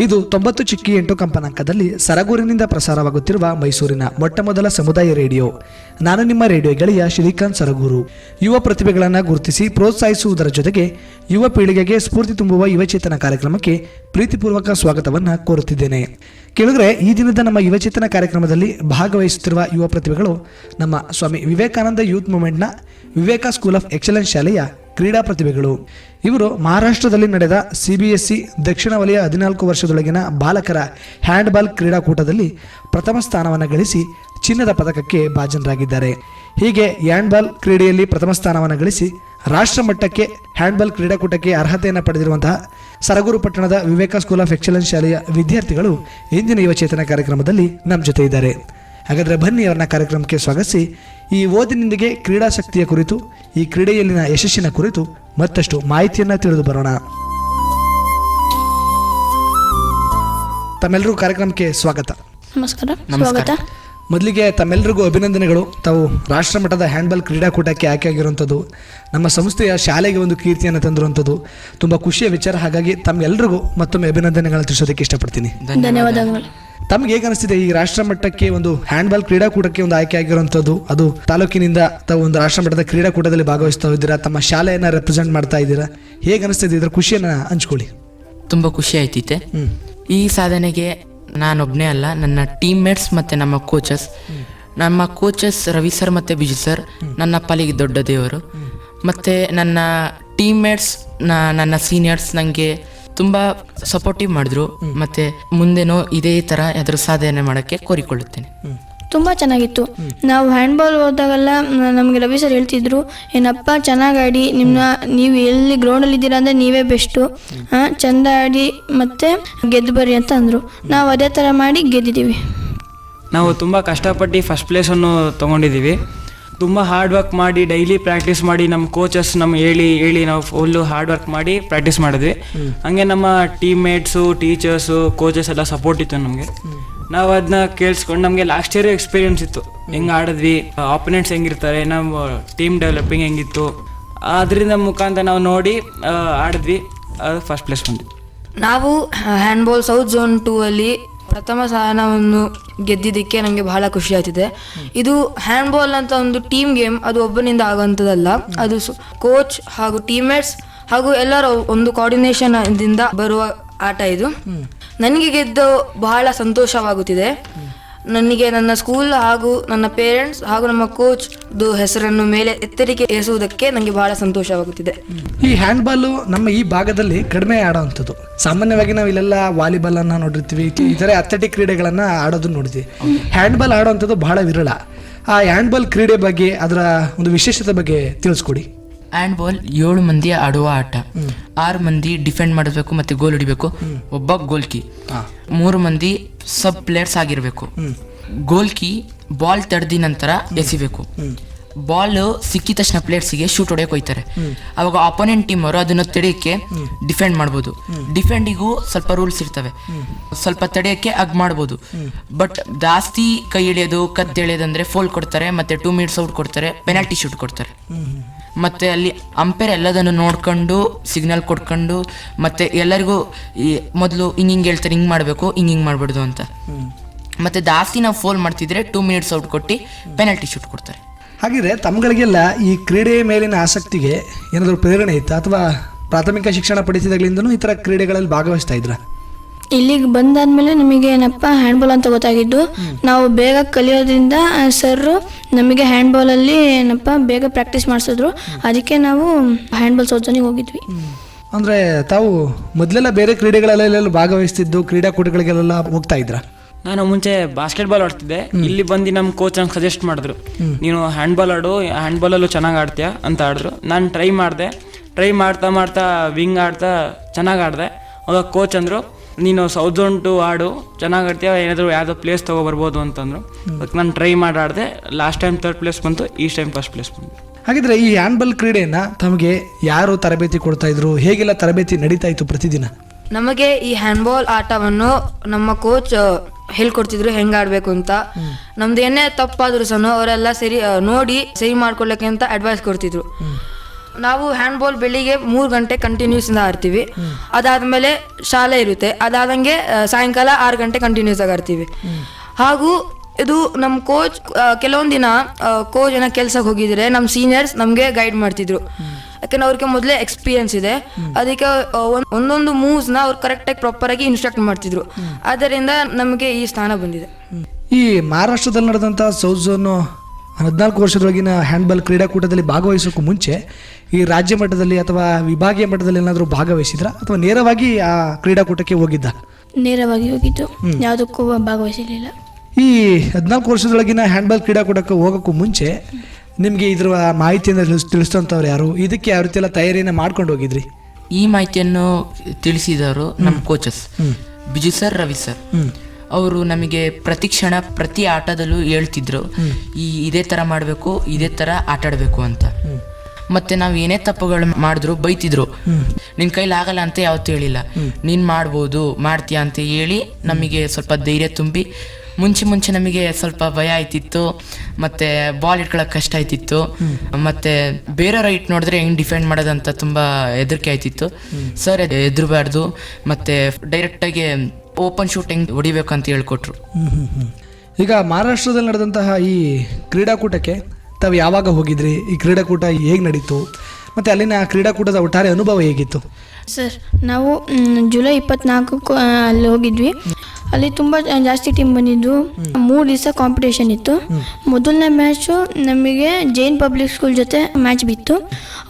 ಇದು ತೊಂಬತ್ತು ಚಿಕ್ಕಿ ಎಂಟು ಕಂಪನಾಂಕದಲ್ಲಿ ಸರಗೂರಿನಿಂದ ಪ್ರಸಾರವಾಗುತ್ತಿರುವ ಮೈಸೂರಿನ ಮೊಟ್ಟಮೊದಲ ಸಮುದಾಯ ರೇಡಿಯೋ. ನಾನು ನಿಮ್ಮ ರೇಡಿಯೋ ಗೆಳೆಯ ಶ್ರೀಕಾಂತ್ ಸರಗೂರು. ಯುವ ಪ್ರತಿಭೆಗಳನ್ನು ಗುರುತಿಸಿ ಪ್ರೋತ್ಸಾಹಿಸುವುದರ ಜೊತೆಗೆ ಯುವ ಪೀಳಿಗೆಗೆ ಸ್ಫೂರ್ತಿ ತುಂಬುವ ಯುವಚೇತನ ಕಾರ್ಯಕ್ರಮಕ್ಕೆ ಪ್ರೀತಿಪೂರ್ವಕ ಸ್ವಾಗತವನ್ನು ಕೋರುತ್ತಿದ್ದೇನೆ. ಕೇಳಿದ್ರೆ ಈ ದಿನದ ನಮ್ಮ ಯುವಚೇತನ ಕಾರ್ಯಕ್ರಮದಲ್ಲಿ ಭಾಗವಹಿಸುತ್ತಿರುವ ಯುವ ಪ್ರತಿಭೆಗಳು ನಮ್ಮ ಸ್ವಾಮಿ ವಿವೇಕಾನಂದ ಯೂತ್ ಮೂವ್ಮೆಂಟ್ನ ವಿವೇಕ ಸ್ಕೂಲ್ ಆಫ್ ಎಕ್ಸಲೆನ್ಸ್ ಶಾಲೆಯ ಕ್ರೀಡಾ ಪ್ರತಿಭೆಗಳು. ಇವರು ಮಹಾರಾಷ್ಟ್ರದಲ್ಲಿ ನಡೆದ ಸಿಬಿಎಸ್ಇ ದಕ್ಷಿಣ ವಲಯ ಹದಿನಾಲ್ಕು ವರ್ಷದೊಳಗಿನ ಬಾಲಕರ ಹ್ಯಾಂಡ್ಬಾಲ್ ಕ್ರೀಡಾಕೂಟದಲ್ಲಿ ಪ್ರಥಮ ಸ್ಥಾನವನ್ನು ಗಳಿಸಿ ಚಿನ್ನದ ಪದಕಕ್ಕೆ ಭಾಜನರಾಗಿದ್ದಾರೆ. ಹೀಗೆ ಹ್ಯಾಂಡ್ಬಾಲ್ ಕ್ರೀಡೆಯಲ್ಲಿ ಪ್ರಥಮ ಸ್ಥಾನವನ್ನು ಗಳಿಸಿ ರಾಷ್ಟ್ರ ಮಟ್ಟಕ್ಕೆ ಹ್ಯಾಂಡ್ಬಾಲ್ ಕ್ರೀಡಾಕೂಟಕ್ಕೆ ಅರ್ಹತೆಯನ್ನು ಪಡೆದಿರುವಂತಹ ಸರಗೂರು ಪಟ್ಟಣದ ವಿವೇಕ ಸ್ಕೂಲ್ ಆಫ್ ಎಕ್ಸಲೆನ್ಸ್ ಶಾಲೆಯ ವಿದ್ಯಾರ್ಥಿಗಳು ಇಂದಿನ ಯುವಚೇತನ ಕಾರ್ಯಕ್ರಮದಲ್ಲಿ ನಮ್ಮ ಜೊತೆ ಇದ್ದಾರೆ. ಹಾಗಾದರೆ ಬನ್ನಿ ಅವರನ್ನ ಕಾರ್ಯಕ್ರಮಕ್ಕೆ ಸ್ವಾಗತಿಸಿ. ಈ ಓದಿನೊಂದಿಗೆ ಕ್ರೀಡಾಸಕ್ತಿಯ ಕುರಿತು ಈ ಕ್ರೀಡೆಯಲ್ಲಿನ ಯಶಸ್ಸಿನ ಕುರಿತು ಮತ್ತಷ್ಟು ಮಾಹಿತಿಯನ್ನು ತಿಳಿದು ಬರೋಣ. ತಮ್ಮೆಲ್ಲರೂ ಕಾರ್ಯಕ್ರಮಕ್ಕೆ ಸ್ವಾಗತ. ನಮಸ್ಕಾರ. ಸ್ವಾಗತ. ಮೊದಲಿಗೆ ತಮ್ಮೆಲ್ಲರಿಗೂ ಅಭಿನಂದನೆಗಳು. ತಾವು ರಾಷ್ಟ್ರಮಟ್ಟದ ಹ್ಯಾಂಡ್ಬಾಲ್ ಕ್ರೀಡಾಕೂಟಕ್ಕೆ ಆಯ್ಕೆ ಆಗಿರುವಂಥದ್ದು ನಮ್ಮ ಸಂಸ್ಥೆಯ ಶಾಲೆಗೆ ಒಂದು ಕೀರ್ತಿಯನ್ನು ತಂದಿರುವಂಥದ್ದು ತುಂಬ ಖುಷಿಯ ವಿಚಾರ. ಹಾಗಾಗಿ ತಮ್ಮೆಲ್ಲರಿಗೂ ಮತ್ತೊಮ್ಮೆ ಅಭಿನಂದನೆಗಳನ್ನು ತಿಳಿಸೋದಕ್ಕೆ ಇಷ್ಟಪಡ್ತೀನಿ. ಧನ್ಯವಾದಗಳು. ತಮ್ಗೆ ಹೇಗೆ ಅನಿಸ್ತಿದೆ ಈ ರಾಷ್ಟ್ರಮಟ್ಟಕ್ಕೆ ಒಂದು ಹ್ಯಾಂಡ್ಬಾಲ್ ಕ್ರೀಡಾಕೂಟಕ್ಕೆ ಒಂದು ಆಯ್ಕೆ ಆಗಿರುವಂಥದ್ದು ಅದು ತಾಲೂಕಿನಿಂದ ತಾವು ಒಂದು ರಾಷ್ಟ್ರಮಟ್ಟದ ಕ್ರೀಡಾಕೂಟದಲ್ಲಿ ಭಾಗವಹಿಸ್ತಾ ಇದ್ದೀರಾ ತಮ್ಮ ಶಾಲೆಯನ್ನು ರೆಪ್ರೆಸೆಂಟ್ ಮಾಡ್ತಾ ಇದ್ದೀರಾ ಹೇಗೆ ಅನಿಸ್ತಿದೆ ಇದರ ಖುಷಿಯನ್ನು ಹಂಚ್ಕೊಳ್ಳಿ. ತುಂಬ ಖುಷಿ ಆಯ್ತಿತ್ತೆ. ಈ ಸಾಧನೆಗೆ ನಾನೊಬ್ಬನೇ ಅಲ್ಲ, ನನ್ನ ಟೀಮ್ ಮೇಟ್ಸ್ ಮತ್ತು ನಮ್ಮ ಕೋಚಸ್ ನಮ್ಮ ಕೋಚಸ್ ರವಿ ಸರ್ ಮತ್ತು ಬಿಜು ಸರ್ ನನ್ನ ಪಾಲಿಗೆ ದೊಡ್ಡ ದೇವರು. ಮತ್ತು ನನ್ನ ಟೀಮ್ ಮೇಟ್ಸ್ ನನ್ನ ಸೀನಿಯರ್ಸ್ ನನಗೆ ತುಂಬ ಸಪೋರ್ಟಿವ್ ಮಾಡಿದ್ರು. ಮತ್ತು ಮುಂದೆನೋ ಇದೇ ಥರ ಅದರ ಸಾಧನೆ ಮಾಡೋಕ್ಕೆ ಕೋರಿಕೊಳ್ಳುತ್ತೇನೆ. ತುಂಬಾ ಚೆನ್ನಾಗಿತ್ತು. ನಾವು ಹ್ಯಾಂಡ್ಬಾಲ್ ಹೋದಾಗೆಲ್ಲ ನಮಗೆ ರವಿ ಸರ್ ಹೇಳ್ತಿದ್ರು ಏನಪ್ಪ ಚೆನ್ನಾಗಿ ಆಡಿ ನಿಮ್ಮ ನೀವು ಎಲ್ಲಿ ಗ್ರೌಂಡಲ್ಲಿ ಇದ್ದೀರಾ ಅಂದರೆ ನೀವೇ ಬೆಸ್ಟು ಚಂದ ಆಡಿ ಮತ್ತೆ ಗೆದ್ದು ಬರ್ರಿ ಅಂತ ಅಂದರು. ನಾವು ಅದೇ ಥರ ಮಾಡಿ ಗೆದ್ದಿದ್ದೀವಿ. ನಾವು ತುಂಬ ಕಷ್ಟಪಟ್ಟು ಫಸ್ಟ್ ಪ್ಲೇಸನ್ನು ತೊಗೊಂಡಿದ್ದೀವಿ. ತುಂಬ ಹಾರ್ಡ್ ವರ್ಕ್ ಮಾಡಿ ಡೈಲಿ ಪ್ರಾಕ್ಟೀಸ್ ಮಾಡಿ ನಮ್ಮ ಕೋಚಸ್ ನಮ್ಮ ಹೇಳಿ ಹೇಳಿ ನಾವು ಫುಲ್ಲು ಹಾರ್ಡ್ ವರ್ಕ್ ಮಾಡಿ ಪ್ರಾಕ್ಟೀಸ್ ಮಾಡಿದ್ವಿ. ಹಂಗೆ ನಮ್ಮ ಟೀಮ್ ಮೇಟ್ಸು ಟೀಚರ್ಸು ಕೋಚಸ್ ಎಲ್ಲ ಸಪೋರ್ಟ್ ಇತ್ತು ನಮಗೆ. ನಾವು ಅದನ್ನ ಕೇಳಿಸ್ಕೊಂಡು ನಮಗೆ ಲಾಸ್ಟ್ ಇಯರ್ ಎಕ್ಸ್ಪೀರಿಯನ್ಸ್ ಇತ್ತು. ಹೆಂಗೆ ಆಡಿದ್ವಿ ಆಪೋನೆಂಟ್ಸ್ ಹೆಂಗಿರ್ತಾರೆ, ನಮ್ಮ ಟೀಮ್ ಡೆವಲಪಿಂಗ್ ಹೆಂಗಿತ್ತು, ಅದರಿಂದ ಮುಖಾಂತರ ನಾವು ನೋಡಿ ಆಡಿದ್ವಿ. ಅದು ಫಸ್ಟ್ ಪ್ಲೇಸ್ ಬಂದಿತ್ತು. ನಾವು ಹ್ಯಾಂಡ್ಬಾಲ್ ಸೌತ್ ಝೋನ್ ಟೂ ಅಲ್ಲಿ ಪ್ರಥಮ ಸ್ಥಾನವನ್ನು ಗೆದ್ದಿದ್ದಕ್ಕೆ ನಮಗೆ ಬಹಳ ಖುಷಿ ಆಗ್ತಿದೆ. ಇದು ಹ್ಯಾಂಡ್ಬಾಲ್ ಅಂತ ಒಂದು ಟೀಮ್ ಗೇಮ್ ಅದು ಒಬ್ಬನಿಂದ ಆಗುವಂಥದ್ದಲ್ಲ. ಅದು ಕೋಚ್ ಹಾಗೂ ಟೀಮ್ಮೇಟ್ಸ್ ಹಾಗೂ ಎಲ್ಲರ ಒಂದು ಕೋಆರ್ಡಿನೇಷನ್ ದಿಂದ ಬರುವ ಆಟ ಇದು. ನನಗೆ ಗೆದ್ದು ಬಹಳ ಸಂತೋಷವಾಗುತ್ತಿದೆ. ನನಗೆ ನನ್ನ ಸ್ಕೂಲ್ ಹಾಗೂ ನನ್ನ ಪೇರೆಂಟ್ಸ್ ಹಾಗೂ ನಮ್ಮ ಕೋಚ್ ಹೆಸರನ್ನು ಮೇಲೆ ಎತ್ತರಿಕೆ ಏರಿಸುವುದಕ್ಕೆ ನನಗೆ ಬಹಳ ಸಂತೋಷವಾಗುತ್ತಿದೆ. ಈ ಹ್ಯಾಂಡ್ಬಾಲು ನಮ್ಮ ಈ ಭಾಗದಲ್ಲಿ ಕಡಿಮೆ ಆಡೋವಂಥದ್ದು ಸಾಮಾನ್ಯವಾಗಿ ನಾವು ಇಲ್ಲೆಲ್ಲ ವಾಲಿಬಾಲ್ ಅನ್ನ ನೋಡಿರ್ತೀವಿ ಇತರೆ ಅಥ್ಲೆಟಿಕ್ ಕ್ರೀಡೆಗಳನ್ನ ಆಡೋದನ್ನ ನೋಡಿದ್ವಿ. ಹ್ಯಾಂಡ್ಬಾಲ್ ಆಡೋವಂಥದ್ದು ಬಹಳ ವಿರಳ. ಆ ಹ್ಯಾಂಡ್ಬಾಲ್ ಕ್ರೀಡೆ ಬಗ್ಗೆ, ಅದರ ಒಂದು ವಿಶೇಷತೆ ಬಗ್ಗೆ ತಿಳಿಸ್ಕೊಡಿ. ಹ್ಯಾಂಡ್ ಬಾಲ್ ಏಳು ಮಂದಿ ಆಡುವ ಆಟ. ಆರು ಮಂದಿ ಡಿಫೆಂಡ್ ಮಾಡಬೇಕು ಮತ್ತೆ ಗೋಲ್ ಹೊಡಿಬೇಕು. ಒಬ್ಬ ಗೋಲ್ ಕಿ ಮೂರು ಮಂದಿ ಸಬ್ ಪ್ಲೇಯರ್ಸ್ ಆಗಿರಬೇಕು. ಗೋಲ್ ಕಿ ಬಾಲ್ ತಡೆದ ನಂತರ ಎಸಿಬೇಕು. ಬಾಲ್ ಸಿಕ್ಕಿದ ತಕ್ಷಣ ಪ್ಲೇಯರ್ಸಿಗೆ ಶೂಟ್ ಹೊಡೆಯಕ್ಕೆ ಹೋಯ್ತಾರೆ ಅವಾಗ ಅಪೋನೆಂಟ್ ಟೀಮ್ ಅವರು ಅದನ್ನ ತಡೆಯಕ್ಕೆ ಡಿಫೆಂಡ್ ಮಾಡ್ಬೋದು. ಡಿಫೆಂಡಿಗೂ ಸ್ವಲ್ಪ ರೂಲ್ಸ್ ಇರ್ತವೆ. ಸ್ವಲ್ಪ ತಡೆಯಕ್ಕೆ ಅಗ್ ಮಾಡ್ಬೋದು. ಬಟ್ ಜಾಸ್ತಿ ಕೈ ಎಳೆಯೋದು ಕತ್ತಿ ಎಳೆಯೋದಂದ್ರೆ ಫೋಲ್ ಕೊಡ್ತಾರೆ ಮತ್ತೆ ಟೂ ಮಿನಿಟ್ಸ್ ಔಟ್ ಕೊಡ್ತಾರೆ ಪೆನಾಲ್ಟಿ ಶೂಟ್ ಕೊಡ್ತಾರೆ. ಮತ್ತೆ ಅಲ್ಲಿ ಅಂಪೇರ್ ಎಲ್ಲದನ್ನು ನೋಡ್ಕೊಂಡು ಸಿಗ್ನಲ್ ಕೊಡ್ಕೊಂಡು ಮತ್ತೆ ಎಲ್ಲರಿಗೂ ಈ ಮೊದಲು ಹಿಂಗೆ ಹಿಂಗೆ ಹೇಳ್ತಾರೆ ಹಿಂಗೆ ಮಾಡಬೇಕು ಹಿಂಗೆ ಹಿಂಗೆ ಮಾಡಬಾರ್ದು ಅಂತ. ಮತ್ತೆ ಜಾಸ್ತಿ ನಾವು ಫೋಲ್ ಮಾಡ್ತಿದ್ರೆ ಟೂ ಮಿನಿಟ್ಸ್ ಔಟ್ ಕೊಟ್ಟು ಪೆನಲ್ಟಿ ಶೂಟ್ ಕೊಡ್ತಾರೆ. ಹಾಗಿದ್ರೆ ತಮ್ಗಳಿಗೆಲ್ಲ ಈ ಕ್ರೀಡೆಯ ಮೇಲಿನ ಆಸಕ್ತಿಗೆ ಏನಾದರೂ ಪ್ರೇರಣೆ ಇತ್ತು? ಅಥವಾ ಪ್ರಾಥಮಿಕ ಶಿಕ್ಷಣ ಪಡಿಸಿದಾಗಲಿಂದನೂ ಈ ಥರ ಕ್ರೀಡೆಗಳಲ್ಲಿ ಭಾಗವಹಿಸ್ತಾ ಇದ್ರ? ಇಲ್ಲಿಗೆ ಬಂದಾದ್ಮೇಲೆ ನಮಗೆ ಏನಪ್ಪ ಹ್ಯಾಂಡ್ಬಾಲ್ ಅಂತ ಗೊತ್ತಾಗಿದ್ದು ನಾವು ಬೇಗ ಕಲಿಯೋದ್ರಿಂದ ಸರ್ ನಮಗೆ ಹ್ಯಾಂಡ್ಬಾಲಲ್ಲಿ ಏನಪ್ಪ ಬೇಗ ಪ್ರಾಕ್ಟೀಸ್ ಮಾಡಿಸಿದ್ರು. ಅದಕ್ಕೆ ನಾವು ಹ್ಯಾಂಡ್ಬಾಲ್ ಸೋಜನಿಗೆ ಹೋಗಿದ್ವಿ. ಅಂದ್ರೆ ತಾವು ಮೊದಲೆಲ್ಲ ಬೇರೆ ಕ್ರೀಡೆಗಳಲ್ಲೆಲ್ಲ ಭಾಗವಹಿಸ್ತಿದ್ದು ಕ್ರೀಡಾಕೂಟಗಳಿಗೆಲ್ಲ ಹೋಗ್ತಾ ಇದ್ರ? ನಾನು ಮುಂಚೆ ಬಾಸ್ಕೆಟ್ಬಾಲ್ ಆಡ್ತಿದ್ದೆ. ಇಲ್ಲಿ ಬಂದು ನಮ್ಮ ಕೋಚ್ ನಂಗೆ ಸಜೆಸ್ಟ್ ಮಾಡಿದ್ರು. ನೀನು ಹ್ಯಾಂಡ್ಬಾಲ್ ಆಡು ಹ್ಯಾಂಡ್ಬಾಲಲ್ಲೂ ಚೆನ್ನಾಗಿ ಆಡ್ತೀಯ ಅಂತ ಆಡಿದ್ರು. ನಾನು ಟ್ರೈ ಮಾಡಿದೆ. ಟ್ರೈ ಮಾಡ್ತಾ ಮಾಡ್ತಾ ವಿಂಗ್ ಆಡ್ತಾ ಚೆನ್ನಾಗಿ ಆಡಿದೆ. ಅವಾಗ ಕೋಚ್ ಅಂದರು ನೀನು ಸೌತ್ ಹಾಡು ಟು ಆಡು ಚೆನ್ನಾಗಿ ಆಡ್ತೀಯ ಏನಾದರೂ ಯಾವುದೋ ಪ್ಲೇಸ್ ತೊಗೊಬರ್ಬೋದು ಅಂತಂದರು. ಅದಕ್ಕೆ ನಾನು ಟ್ರೈ ಮಾಡಾಡಿದೆ ಲಾಸ್ಟ್ ಟೈಮ್ ತರ್ಡ್ ಪ್ಲೇಸ್ ಬಂತು ಈ ಟೈಮ್ ಫಸ್ಟ್ ಪ್ಲೇಸ್ ಬಂತು. ಹಾಗಿದ್ರೆ ಈ ಹ್ಯಾಂಡ್ಬಾಲ್ ಕ್ರೀಡೆಯನ್ನ ತಮಗೆ ಯಾರು ತರಬೇತಿ ಕೊಡ್ತಾ ಇದ್ರು ಹೇಗೆಲ್ಲ ತರಬೇತಿ ನಡೀತಾ ಇತ್ತು ಪ್ರತಿದಿನ? ನಮಗೆ ಈ ಹ್ಯಾಂಡ್ಬಾಲ್ ಆಟವನ್ನು ನಮ್ಮ ಕೋಚ್ ಹೇಳ್ಕೊಡ್ತಿದ್ರು ಹೆಂಗೆ ಆಡಬೇಕು ಅಂತ. ನಮ್ದು ಏನೇ ತಪ್ಪಾದ್ರು ಸಹ ಅವರೆಲ್ಲ ಸರಿ ನೋಡಿ ಸರಿ ಮಾಡ್ಕೊಳ್ಳೋಕೆ ಅಂತ ಅಡ್ವೈಸ್ ಕೊಡ್ತಿದ್ರು. ನಾವು ಹ್ಯಾಂಡ್ಬಾಲ್ ಬೆಳಿಗ್ಗೆ ಮೂರು ಗಂಟೆ ಕಂಟಿನ್ಯೂಸ್ ಇಂದ ಆಡ್ತೀವಿ. ಅದಾದ್ಮೇಲೆ ಶಾಲೆ ಇರುತ್ತೆ. ಅದಾದಂಗೆ ಸಾಯಂಕಾಲ ಆರು ಗಂಟೆ ಕಂಟಿನ್ಯೂಸ್ ಆಗಿ ಆಡ್ತೀವಿ. ಹಾಗೂ ಇದು ನಮ್ಮ ಕೋಚ್ ಕೆಲವೊಂದು ದಿನ ಕೋಚ್ ಏನೋ ಕೆಲ್ಸಕ್ಕೆ ಹೋಗಿದ್ರೆ ನಮ್ಮ ಸೀನಿಯರ್ಸ್ ನಮಗೆ ಗೈಡ್ ಮಾಡ್ತಿದ್ರು. ಯಾಕಂದ್ರೆ ಅವ್ರಿಗೆ ಮೊದಲೇ ಎಕ್ಸ್ಪೀರಿಯನ್ಸ್ ಇದೆ. ಅದಕ್ಕೆ ಒಂದೊಂದು ಮೂವ್ಸ್ನ ಅವ್ರು ಕರೆಕ್ಟಾಗಿ ಪ್ರಾಪರಾಗಿ ಇನ್ಸ್ಟ್ರಕ್ಟ್ ಮಾಡ್ತಿದ್ರು. ಆದ್ದರಿಂದ ನಮಗೆ ಈ ಸ್ಥಾನ ಬಂದಿದೆ. ಈ ಮಹಾರಾಷ್ಟ್ರದಲ್ಲಿ ನಡೆದಂಥ ಸೌತ್ ಝೋನ್ ಹದಿನಾಲ್ಕು ವರ್ಷದೊಳಗಿನ ಹ್ಯಾಂಡ್ಬಾಲ್ ಕ್ರೀಡಾಕೂಟದಲ್ಲಿ ಭಾಗವಹಿಸೋಕ್ಕೂ ಮುಂಚೆ ಈ ರಾಜ್ಯ ಮಟ್ಟದಲ್ಲಿ ಅಥವಾ ವಿಭಾಗೀಯ ಮಟ್ಟದಲ್ಲಿ ಏನಾದರೂ ಭಾಗವಹಿಸಿದ್ರ? ಅಥವಾ ನೇರವಾಗಿ ಆ ಕ್ರೀಡಾಕೂಟಕ್ಕೆ ಹೋಗಿದ್ದ? ನೇರವಾಗಿ ಹೋಗಿದ್ದು. ಯಾವುದಕ್ಕೂ ಭಾಗವಹಿಸಲಿಲ್ಲ. ಈ ಹದಿನಾಲ್ಕು ವರ್ಷದೊಳಗಿನ ಹ್ಯಾಂಡ್ಬಾಲ್ ಕ್ರೀಡಾಕೂಟಕ್ಕೆ ಹೋಗೋಕ್ಕೂ ಮುಂಚೆ ನಿಮಗೆ ಇದ್ರ ಮಾಹಿತಿಯನ್ನು ತಿಳಿಸ್ ತಿಳಿಸ್ತಂಥವ್ರು ಯಾರು? ಇದಕ್ಕೆ ಯಾವ ರೀತಿ ಎಲ್ಲ ತಯಾರಿಯನ್ನು ಮಾಡ್ಕೊಂಡು ಹೋಗಿದ್ರಿ? ಈ ಮಾಹಿತಿಯನ್ನು ತಿಳಿಸಿದವರು ನಮ್ಮ coaches Biju sir Ravi sir. ಅವರು ನಮಗೆ ಪ್ರತಿ ಕ್ಷಣ ಪ್ರತಿ ಆಟದಲ್ಲೂ ಹೇಳ್ತಿದ್ರು ಈ ಇದೇ ತರ ಮಾಡಬೇಕು ಇದೇ ತರ ಆಟಾಡಬೇಕು ಅಂತ. ಮತ್ತೆ ನಾವು ಏನೇ ತಪ್ಪುಗಳು ಮಾಡಿದ್ರು ಬೈತಿದ್ರು. ನಿನ್ ಕೈಲಿ ಆಗಲ್ಲ ಅಂತ ಯಾವತ್ತೂ ಹೇಳಿಲ್ಲ. ನೀನ್ ಮಾಡ್ಬೋದು ಮಾಡ್ತೀಯ ಅಂತ ಹೇಳಿ ನಮಗೆ ಸ್ವಲ್ಪ ಧೈರ್ಯ ತುಂಬಿ ಮುಂಚೆ ಮುಂಚೆ ನಮಗೆ ಸ್ವಲ್ಪ ಭಯ ಆಯ್ತಿತ್ತು ಮತ್ತೆ ಬಾಲ್ ಇಟ್ಕೊಳಕ್ ಕಷ್ಟ ಆಯ್ತಿತ್ತು ಮತ್ತೆ ಬೇರೆ ರೈಟ್ ನೋಡಿದ್ರೆ ಹೆಂಗ್ ಡಿಫೆಂಡ್ ಮಾಡೋದಂತ ತುಂಬಾ ಹೆದರಿಕೆ ಆಯ್ತಿತ್ತು. ಸರ್ ಎದುರಬಾರ್ದು ಮತ್ತೆ ಡೈರೆಕ್ಟ್ ಆಗಿ ಓಪನ್ ಶೂಟಿಂಗ್ ಹೆಂಗ್ ಹೊಡಿಬೇಕು ಅಂತ ಹೇಳ್ಕೊಟ್ರು ಈಗ ಮಹಾರಾಷ್ಟ್ರದಲ್ಲಿ ನಡೆದಂತಹ ಈ ಕ್ರೀಡಾಕೂಟಕ್ಕೆ ತಾವು ಯಾವಾಗ ಹೋಗಿದ್ರಿ? ಈ ಕ್ರೀಡಾಕೂಟ ಹೇಗೆ ನಡೀತು? ಮತ್ತು ಅಲ್ಲಿನ ಕ್ರೀಡಾಕೂಟದ ಒಟ್ಟಾರೆ ಅನುಭವ ಹೇಗಿತ್ತು? ಸರ್ ನಾವು ಜುಲೈ ಇಪ್ಪತ್ನಾಲ್ಕು ಅಲ್ಲಿ ಹೋಗಿದ್ವಿ. ಅಲ್ಲಿ ತುಂಬ ಜಾಸ್ತಿ ಟೀಮ್ ಬಂದಿದ್ದು. ಮೂರು ದಿವಸ ಕಾಂಪಿಟೇಷನ್ ಇತ್ತು. ಮೊದಲನೇ ಮ್ಯಾಚು ನಮಗೆ ಜೈನ್ ಪಬ್ಲಿಕ್ ಸ್ಕೂಲ್ ಜೊತೆ ಮ್ಯಾಚ್ ಬಿತ್ತು.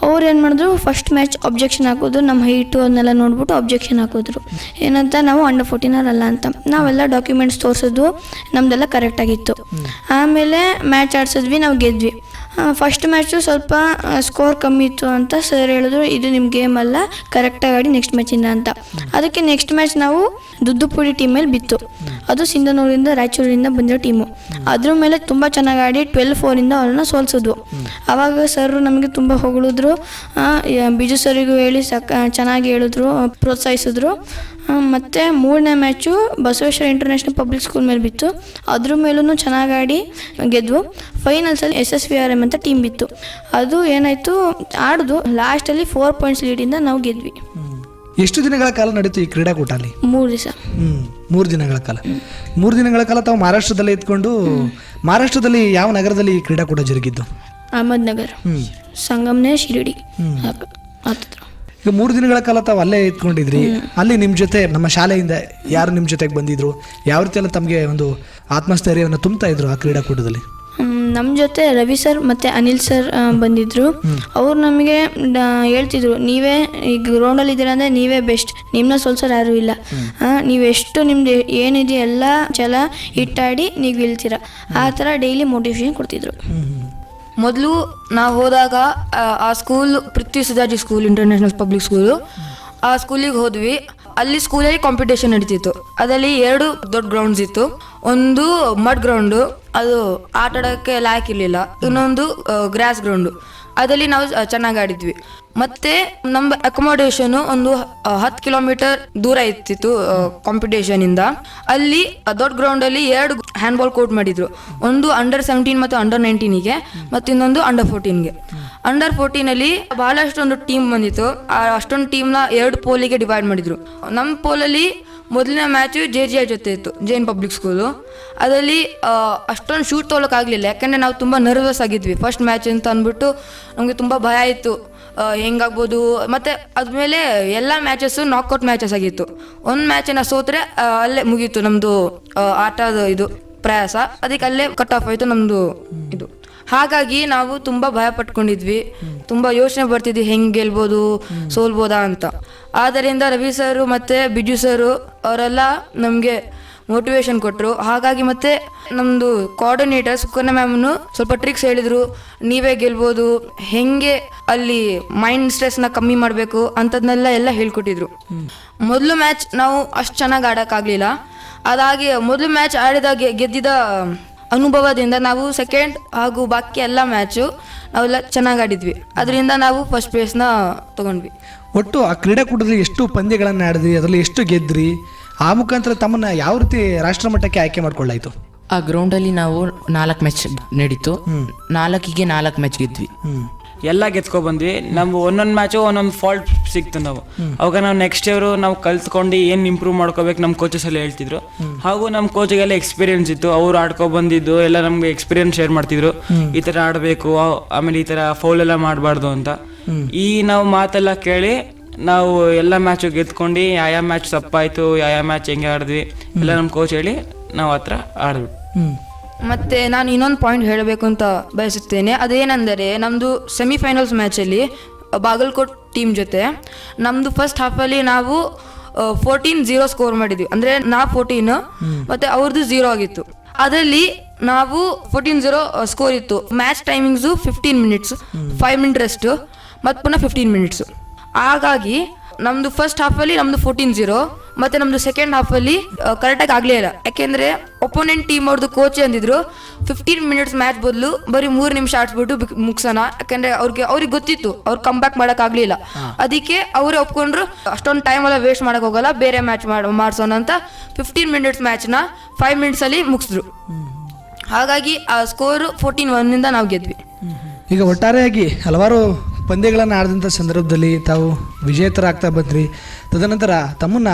ಅವ್ರು ಏನು ಮಾಡಿದ್ರು ಫಸ್ಟ್ ಮ್ಯಾಚ್ ಅಬ್ಜೆಕ್ಷನ್ ಹಾಕೋದು ನಮ್ಮ ಹೈಟು ಅದನ್ನೆಲ್ಲ ನೋಡ್ಬಿಟ್ಟು ಅಬ್ಜೆಕ್ಷನ್ ಹಾಕಿದ್ರು. ಏನಂತ, ನಾವು ಅಂಡರ್ ಫೋರ್ಟೀನರ್ ಅಲ್ಲ ಅಂತ. ನಾವೆಲ್ಲ ಡಾಕ್ಯುಮೆಂಟ್ಸ್ ತೋರಿಸಿದ್ವು. ನಮ್ದೆಲ್ಲ ಕರೆಕ್ಟಾಗಿತ್ತು ಆಮೇಲೆ ಮ್ಯಾಚ್ ಆಡ್ಸಿದ್ವಿ, ನಾವು ಗೆದ್ವಿ. ಫಸ್ಟ್ ಮ್ಯಾಚು ಸ್ವಲ್ಪ ಸ್ಕೋರ್ ಕಮ್ಮಿ ಇತ್ತು ಅಂತ ಸರ್ ಹೇಳಿದ್ರು. ಇದು ನಿಮ್ಮ ಗೇಮ್ ಅಲ್ಲ ಕರೆಕ್ಟಾಗಿ ಆಡಿ ನೆಕ್ಸ್ಟ್ ಮ್ಯಾಚಿಂದ ಅಂತ. ಅದಕ್ಕೆ ನೆಕ್ಸ್ಟ್ ಮ್ಯಾಚ್ ನಾವು ದುದ್ದುಪುಡಿ ಟೀಮ್ ಮೇಲೆ ಬಿತ್ತು. ಅದು ಸಿಂಧನೂರಿಂದ, ರಾಯಚೂರಿಂದ ಬಂದಿರೋ ಟೀಮು ಅದ್ರ ಮೇಲೆ ತುಂಬ ಚೆನ್ನಾಗಿ ಆಡಿ ಟ್ವೆಲ್ ಫೋರಿಂದ ಅವ್ರನ್ನ ಸೋಲ್ಸಿದ್ವು. ಆವಾಗ ಸರ್ ನಮಗೆ ತುಂಬ ಹೊಗಳಿದ್ರು. ಬಿಜು ಸರಿಗೂ ಹೇಳಿ ಸಕ್, ಚೆನ್ನಾಗಿ ಹೇಳಿದ್ರು ಪ್ರೋತ್ಸಾಹಿಸಿದ್ರು. ಮತ್ತೆ ಮೂರನೇ match Basaveshwara international public school ಮೇಲೆ ಬಿತ್ತು. ಅದ್ರ ಮೇಲೂ ಚೆನ್ನಾಗಿ ಆಡಿ ಗೆದ್ವು. ಫೈನಲ್ಸಲ್ಲಿ S S V R M ಅಂತ ಟೀಮ್ ಬಿತ್ತು. ಅದು ಏನಾಯಿತು ಆಡಿದು ಲಾಸ್ಟಲ್ಲಿ ಫೋರ್ ಪಾಯಿಂಟ್ಸ್ ಲೀಡಿಂದ ನಾವು ಗೆದ್ವಿ. ಎಷ್ಟು ದಿನಗಳ ಕಾಲ ನಡೀತು ಈ ಕ್ರೀಡಾಕೂಟ ಅಲ್ಲಿ ಮೂರು ದಿವಸ. ಹ್ಮ್ ಮೂರು ದಿನಗಳ ಕಾಲ. ಮೂರು ದಿನಗಳ ಕಾಲ ತಾವು ಮಹಾರಾಷ್ಟ್ರದಲ್ಲೇ ಇದ್ಕೊಂಡು ಮಹಾರಾಷ್ಟ್ರದಲ್ಲಿ ಯಾವ ನಗರದಲ್ಲಿ ಈ ಕ್ರೀಡಾಕೂಟ ಜರುಗಿದ್ದು? ಅಹಮದ್ ನಗರ್ ಸಂಗಮ್ನೆ ಶಿರಡಿ. ಹತ್ತಿರ ಈಗ ಮೂರು ದಿನಗಳ ಕಾಲ ತಾವು ಅಲ್ಲೇ ಇದ್ಕೊಂಡಿದ್ರಿ ಅಲ್ಲಿ ನಿಮ್ಮ ಜೊತೆ ನಮ್ಮ ಶಾಲೆಯಿಂದ ಯಾರು ನಿಮ್ಮ ಜೊತೆಗೆ ಬಂದಿದ್ರು? ಯಾವ ರೀತಿ ಎಲ್ಲ ತಮಗೆ ಒಂದು ಆತ್ಮಸ್ಥೈರ್ಯವನ್ನು ತುಂಬ್ತಾ ಇದ್ರು ಆ ಕ್ರೀಡಾಕೂಟದಲ್ಲಿ? ನಮ್ಮ ಜೊತೆ ರವಿ ಸರ್ ಮತ್ತು ಅನಿಲ್ ಸರ್ ಬಂದಿದ್ದರು ಬಂದಿದ್ರು. ಅವ್ರು ನಮಗೆ ಹೇಳ್ತಿದ್ರು ನೀವೇ ಈ ಗ್ರೌಂಡಲ್ಲಿ ಇದ್ದೀರಾ ಅಂದರೆ ನೀವೇ ಬೆಸ್ಟ್ ನಿಮ್ಮನ್ನ ಸೋಲ್ಸೋರು ಯಾರೂ ಇಲ್ಲ. ನೀವು ಎಷ್ಟು ನಿಮ್ದು ಏನಿದೆ ಎಲ್ಲ ಛಲ ಇಟ್ಟಾಡಿ ನೀವು ಗೆಲ್ತೀರ. ಆ ಥರ ಡೈಲಿ ಮೋಟಿವೇಶನ್ ಕೊಡ್ತಿದ್ರು. ಮೊದಲು ನಾವು ಹೋದಾಗ ಆ, ಸ್ಕೂಲ್ ಪೃಥ್ವಿ ಸುಜಾಜಿ ಸ್ಕೂಲ್ ಇಂಟರ್ನ್ಯಾಷನಲ್ ಪಬ್ಲಿಕ್ ಸ್ಕೂಲು ಆ ಸ್ಕೂಲಿಗೆ ಹೋದ್ವಿ. ಅಲ್ಲಿ ಸ್ಕೂಲಲ್ಲಿ ಕಾಂಪಿಟೇಷನ್ ನಡೀತಿತ್ತು. ಅದರಲ್ಲಿ ಎರಡು ದೊಡ್ಡ ಗ್ರೌಂಡ್ಸ್ ಇತ್ತು. ಒಂದು ಮಡ್ ಗ್ರೌಂಡು ಅದು ಆಟ ಆಡೋಕ್ಕೆ ಲಾಯಕ್ ಇರಲಿಲ್ಲ ಇನ್ನೊಂದು ಗ್ರಾಸ್ ಗ್ರೌಂಡು ಅದರಲ್ಲಿ ನಾವು ಚೆನ್ನಾಗಿ ಆಡಿದ್ವಿ. ಮತ್ತೆ ನಮ್ಮ ಅಕೊಮಡೇಷನ್ ಒಂದು ಹತ್ತು ಕಿಲೋಮೀಟರ್ ದೂರ ಇತ್ತಿತ್ತು ಕಾಂಪಿಟೇಷನ್ ಇಂದ. ಅಲ್ಲಿ ದೊಡ್ಡ ಗ್ರೌಂಡ್ ಅಲ್ಲಿ ಎರಡು ಹ್ಯಾಂಡ್ಬಾಲ್ ಕೋರ್ಟ್ ಮಾಡಿದ್ರು. ಒಂದು ಅಂಡರ್ ಸೆವೆಂಟೀನ್ ಮತ್ತು ಅಂಡರ್ ನೈನ್ಟೀನಿಗೆ ಮತ್ತು ಇನ್ನೊಂದು ಅಂಡರ್ ಫೋರ್ಟೀನ್ಗೆ ಅಂಡರ್ ಫೋರ್ಟೀನ್ ಅಲ್ಲಿ ಬಹಳಷ್ಟು ಒಂದು ಟೀಮ್ ಬಂದಿತ್ತು ಅಷ್ಟೊಂದು ಟೀಮ್ನ ಎರಡು ಪೋಲಿಗೆ ಡಿವೈಡ್ ಮಾಡಿದ್ರು. ನಮ್ಮ ಪೋಲಲ್ಲಿ ಮೊದಲನೇ ಮ್ಯಾಚು ಜೆ ಜಿ ಐ ಜೊತೆ ಇತ್ತು, ಜೈನ್ ಪಬ್ಲಿಕ್ ಸ್ಕೂಲು. ಅದರಲ್ಲಿ ಅಷ್ಟೊಂದು ಶೂಟ್ ತೊಗೊಳಕ್ಕಾಗಲಿಲ್ಲ. ಯಾಕಂದರೆ ನಾವು ತುಂಬ ನರ್ವಸ್ ಆಗಿದ್ವಿ. ಫಸ್ಟ್ ಮ್ಯಾಚ್ ಅಂತ ಅಂದ್ಬಿಟ್ಟು ನಮಗೆ ತುಂಬ ಭಯ ಇತ್ತು. ಹೆಂಗಾಗ್ಬೋದು? ಮತ್ತು ಅದ್ಮೇಲೆ ಎಲ್ಲ ಮ್ಯಾಚಸ್ಸು ನಾಕ್ಔಟ್ ಮ್ಯಾಚಸ್ ಆಗಿತ್ತು. ಒಂದು ಮ್ಯಾಚನ್ನು ಸೋತ್ರೆ ಅಲ್ಲೇ ಮುಗೀತು ನಮ್ಮದು ಆಟದ ಇದು ಪ್ರಯಾಸ. ಅದಕ್ಕೆ ಅಲ್ಲೇ ಕಟ್ ಆಫ್ ಆಯಿತು ನಮ್ಮದು ಇದು. ಹಾಗಾಗಿ ನಾವು ತುಂಬ ಭಯ ಪಟ್ಕೊಂಡಿದ್ವಿ ತುಂಬ ಯೋಚನೆ ಬರ್ತಿದ್ವಿ, ಹೆಂಗೆ ಗೆಲ್ಬೋದು, ಸೋಲ್ಬೋದಾ ಅಂತ. ಆದ್ದರಿಂದ ರವಿ ಸರು ಮತ್ತು ಬಿಜು ಸರು ಅವರೆಲ್ಲ ನಮಗೆ ಮೋಟಿವೇಶನ್ ಕೊಟ್ಟರು ಹಾಗಾಗಿ ಮತ್ತೆ ನಮ್ಮದು ಕೋಆರ್ಡಿನೇಟರ್ ಸುಕನ್ಯ ಮ್ಯಾಮ್ನು ಸ್ವಲ್ಪ ಟ್ರಿಕ್ಸ್ ಹೇಳಿದರು. ನೀವೇ ಗೆಲ್ಬೋದು, ಹೆಂಗೆ ಅಲ್ಲಿ ಮೈಂಡ್ ಸ್ಟ್ರೆಸ್ನ ಕಮ್ಮಿ ಮಾಡಬೇಕು ಅಂತದನ್ನೆಲ್ಲ ಎಲ್ಲ ಹೇಳ್ಕೊಟ್ಟಿದ್ರು. ಮೊದಲು ಮ್ಯಾಚ್ ನಾವು ಅಷ್ಟು ಚೆನ್ನಾಗಿ ಆಡೋಕ್ಕಾಗಲಿಲ್ಲ. ಅದಾಗಿ ಮೊದಲು ಮ್ಯಾಚ್ ಆಡಿದಾಗ ಗೆದ್ದಿದ್ದ ಅನುಭವದಿಂದ ನಾವು ಸೆಕೆಂಡ್ ಹಾಗೂ ಬಾಕಿ ಎಲ್ಲ ಮ್ಯಾಚು ನಾವೆಲ್ಲ ಚೆನ್ನಾಗಿ ಆಡಿದ್ವಿ. ಅದರಿಂದ ನಾವು ಫಸ್ಟ್ ಪ್ಲೇಸ್ನ ತೊಗೊಂಡ್ವಿ. ಒಟ್ಟು ಆ ಕ್ರೀಡಾಕೂಟದಲ್ಲಿ ಎಷ್ಟು ಪಂದ್ಯಗಳನ್ನು ಆಡಿದ್ರಿ ಅದರಲ್ಲಿ ಎಷ್ಟು ಗೆದ್ರಿ ಆ ಮುಖಾಂತರ ತಮ್ಮನ್ನ ಯಾವ ರೀತಿ ರಾಷ್ಟ್ರಮಟ್ಟಕ್ಕೆ ಆಯ್ಕೆ ಮಾಡ್ಕೊಳ್ಳಾಯ್ತು? ಆ ಗ್ರೌಂಡಲ್ಲಿ ನಾವು ನಾಲ್ಕು ಮ್ಯಾಚ್ ನಡೀತು. ನಾಲ್ಕಿಗೆ ನಾಲ್ಕು ಮ್ಯಾಚ್ ಗೆದ್ವಿ. ಎಲ್ಲ ಗೆದ್ಕೊಬಂದ್ವಿ ನಮ್ಗೆ ಒಂದೊಂದು ಮ್ಯಾಚು ಒಂದೊಂದು ಫಾಲ್ಟ್ ಸಿಕ್ತು ನಾವು. ಅವಾಗ ನಾವು ನೆಕ್ಸ್ಟ್ ಇಯರು ನಾವು ಕಲ್ತ್ಕೊಂಡು ಏನು ಇಂಪ್ರೂವ್ ಮಾಡ್ಕೋಬೇಕು ನಮ್ಮ ಕೋಚಸ್ ಎಲ್ಲ ಹೇಳ್ತಿದ್ರು. ಹಾಗೂ ನಮ್ಮ ಕೋಚಿಗೆಲ್ಲ ಎಕ್ಸ್ಪೀರಿಯನ್ಸ್ ಇತ್ತು. ಅವ್ರು ಆಡ್ಕೊ ಬಂದಿದ್ದು, ಎಲ್ಲ ನಮ್ಗೆ ಎಕ್ಸ್ಪೀರಿಯನ್ಸ್ ಶೇರ್ ಮಾಡ್ತಿದ್ರು. ಈ ಥರ ಆಡಬೇಕು ಆಮೇಲೆ ಈ ಥರ ಫೌಲ್ ಎಲ್ಲ ಮಾಡಬಾರ್ದು ಅಂತ. ಈ ನಾವು ಮಾತೆಲ್ಲ ಕೇಳಿ ನಾವು ಎಲ್ಲ ಮ್ಯಾಚು ಗೆದ್ಕೊಂಡು ಯಾವ ಮ್ಯಾಚ್ ತಪ್ಪಾಯಿತು ಯಾವ ಮ್ಯಾಚ್ ಹೆಂಗೆ ಆಡಿದ್ವಿ, ಎಲ್ಲ ನಮ್ಮ ಕೋಚ್ ಹೇಳಿ ನಾವು ಹತ್ರ ಹ್ಮ್ ಮತ್ತೆ ನಾನು ಇನ್ನೊಂದು ಪಾಯಿಂಟ್ ಹೇಳಬೇಕು ಅಂತ ಬಯಸುತ್ತೇನೆ. ಅದೇನೆಂದರೆ ನಮ್ಮದು ಸೆಮಿಫೈನಲ್ಸ್ ಮ್ಯಾಚಲ್ಲಿ ಬಾಗಲ್ಕೋಟ್ ಟೀಮ್ ಜೊತೆ ನಮ್ಮದು ಫಸ್ಟ್ ಹಾಫಲ್ಲಿ ನಾವು ಫೋರ್ಟೀನ್ ಜೀರೋ ಸ್ಕೋರ್ ಮಾಡಿದ್ವಿ. ಅಂದರೆ ನಾ ಫೋರ್ಟೀನ್ ಮತ್ತು ಅವ್ರದ್ದು ಝೀರೋ ಆಗಿತ್ತು. ಅದರಲ್ಲಿ ನಾವು ಫೋರ್ಟೀನ್ ಜೀರೋ ಸ್ಕೋರ್ ಇತ್ತು. Match timings fifteen minutes five minute rest ಮತ್ತು ಪುನಃ ಫಿಫ್ಟೀನ್ ಮಿನಿಟ್ಸು ಹಾಗಾಗಿ ನಮ್ಮದು ಫಸ್ಟ್ ಹಾಫಲ್ಲಿ ನಮ್ಮದು ಫೋರ್ಟೀನ್ ಜೀರೋ ಮತ್ತು ನಮ್ದು ಸೆಕೆಂಡ್ ಹಾಫಲ್ಲಿ ಕರೆಕ್ಟಾಗಿ ಆಗಲೇ ಇಲ್ಲ. ಯಾಕೆಂದರೆ ಒಪೋನೆಂಟ್ ಟೀಮ್ ಅವ್ರದ್ದು ಕೋಚ್ ಅಂದಿದ್ರು ಫಿಫ್ಟೀನ್ ಮಿನಿಟ್ಸ್ ಮ್ಯಾಚ್ ಬದಲು ಬರೀ ಮೂರು ನಿಮಿಷ ಆಡ್ಸ್ಬಿಟ್ಟು ಮುಗಿಸೋಣ. ಯಾಕೆಂದರೆ ಅವ್ರಿಗೆ ಅವ್ರಿಗೆ ಗೊತ್ತಿತ್ತು ಅವ್ರು ಕಮ್ ಬ್ಯಾಕ್ ಮಾಡೋಕ್ಕಾಗಲಿಲ್ಲ ಅದಕ್ಕೆ ಅವರೇ ಒಪ್ಕೊಂಡ್ರು ಅಷ್ಟೊಂದು ಟೈಮ್ ಎಲ್ಲ ವೇಸ್ಟ್ ಮಾಡೋಕೆ ಹೋಗಲ್ಲ ಬೇರೆ ಮ್ಯಾಚ್ ಮಾಡ್ಸೋಣ ಮಾಡಿಸೋಣ ಅಂತ ಫಿಫ್ಟೀನ್ ಮಿನಿಟ್ಸ್ ಮ್ಯಾಚ್ನ ಫೈವ್ ಮಿನಿಟ್ಸಲ್ಲಿ ಮುಗಿಸಿದ್ರು. ಹಾಗಾಗಿ ಆ ಸ್ಕೋರು ಫೋರ್ಟೀನ್ ಒನ್ನಿಂದ ನಾವು ಗೆದ್ವಿ. ಈಗ ಒಟ್ಟಾರೆಯಾಗಿ ಹಲವಾರು ಪಂದ್ಯಗಳನ್ನು ಆಡಿದಂಥ ಸಂದರ್ಭದಲ್ಲಿ ತಾವು ವಿಜೇತರಾಗ್ತಾ ಬಂದ್ರಿ. ತದನಂತರ ತಮ್ಮನ್ನ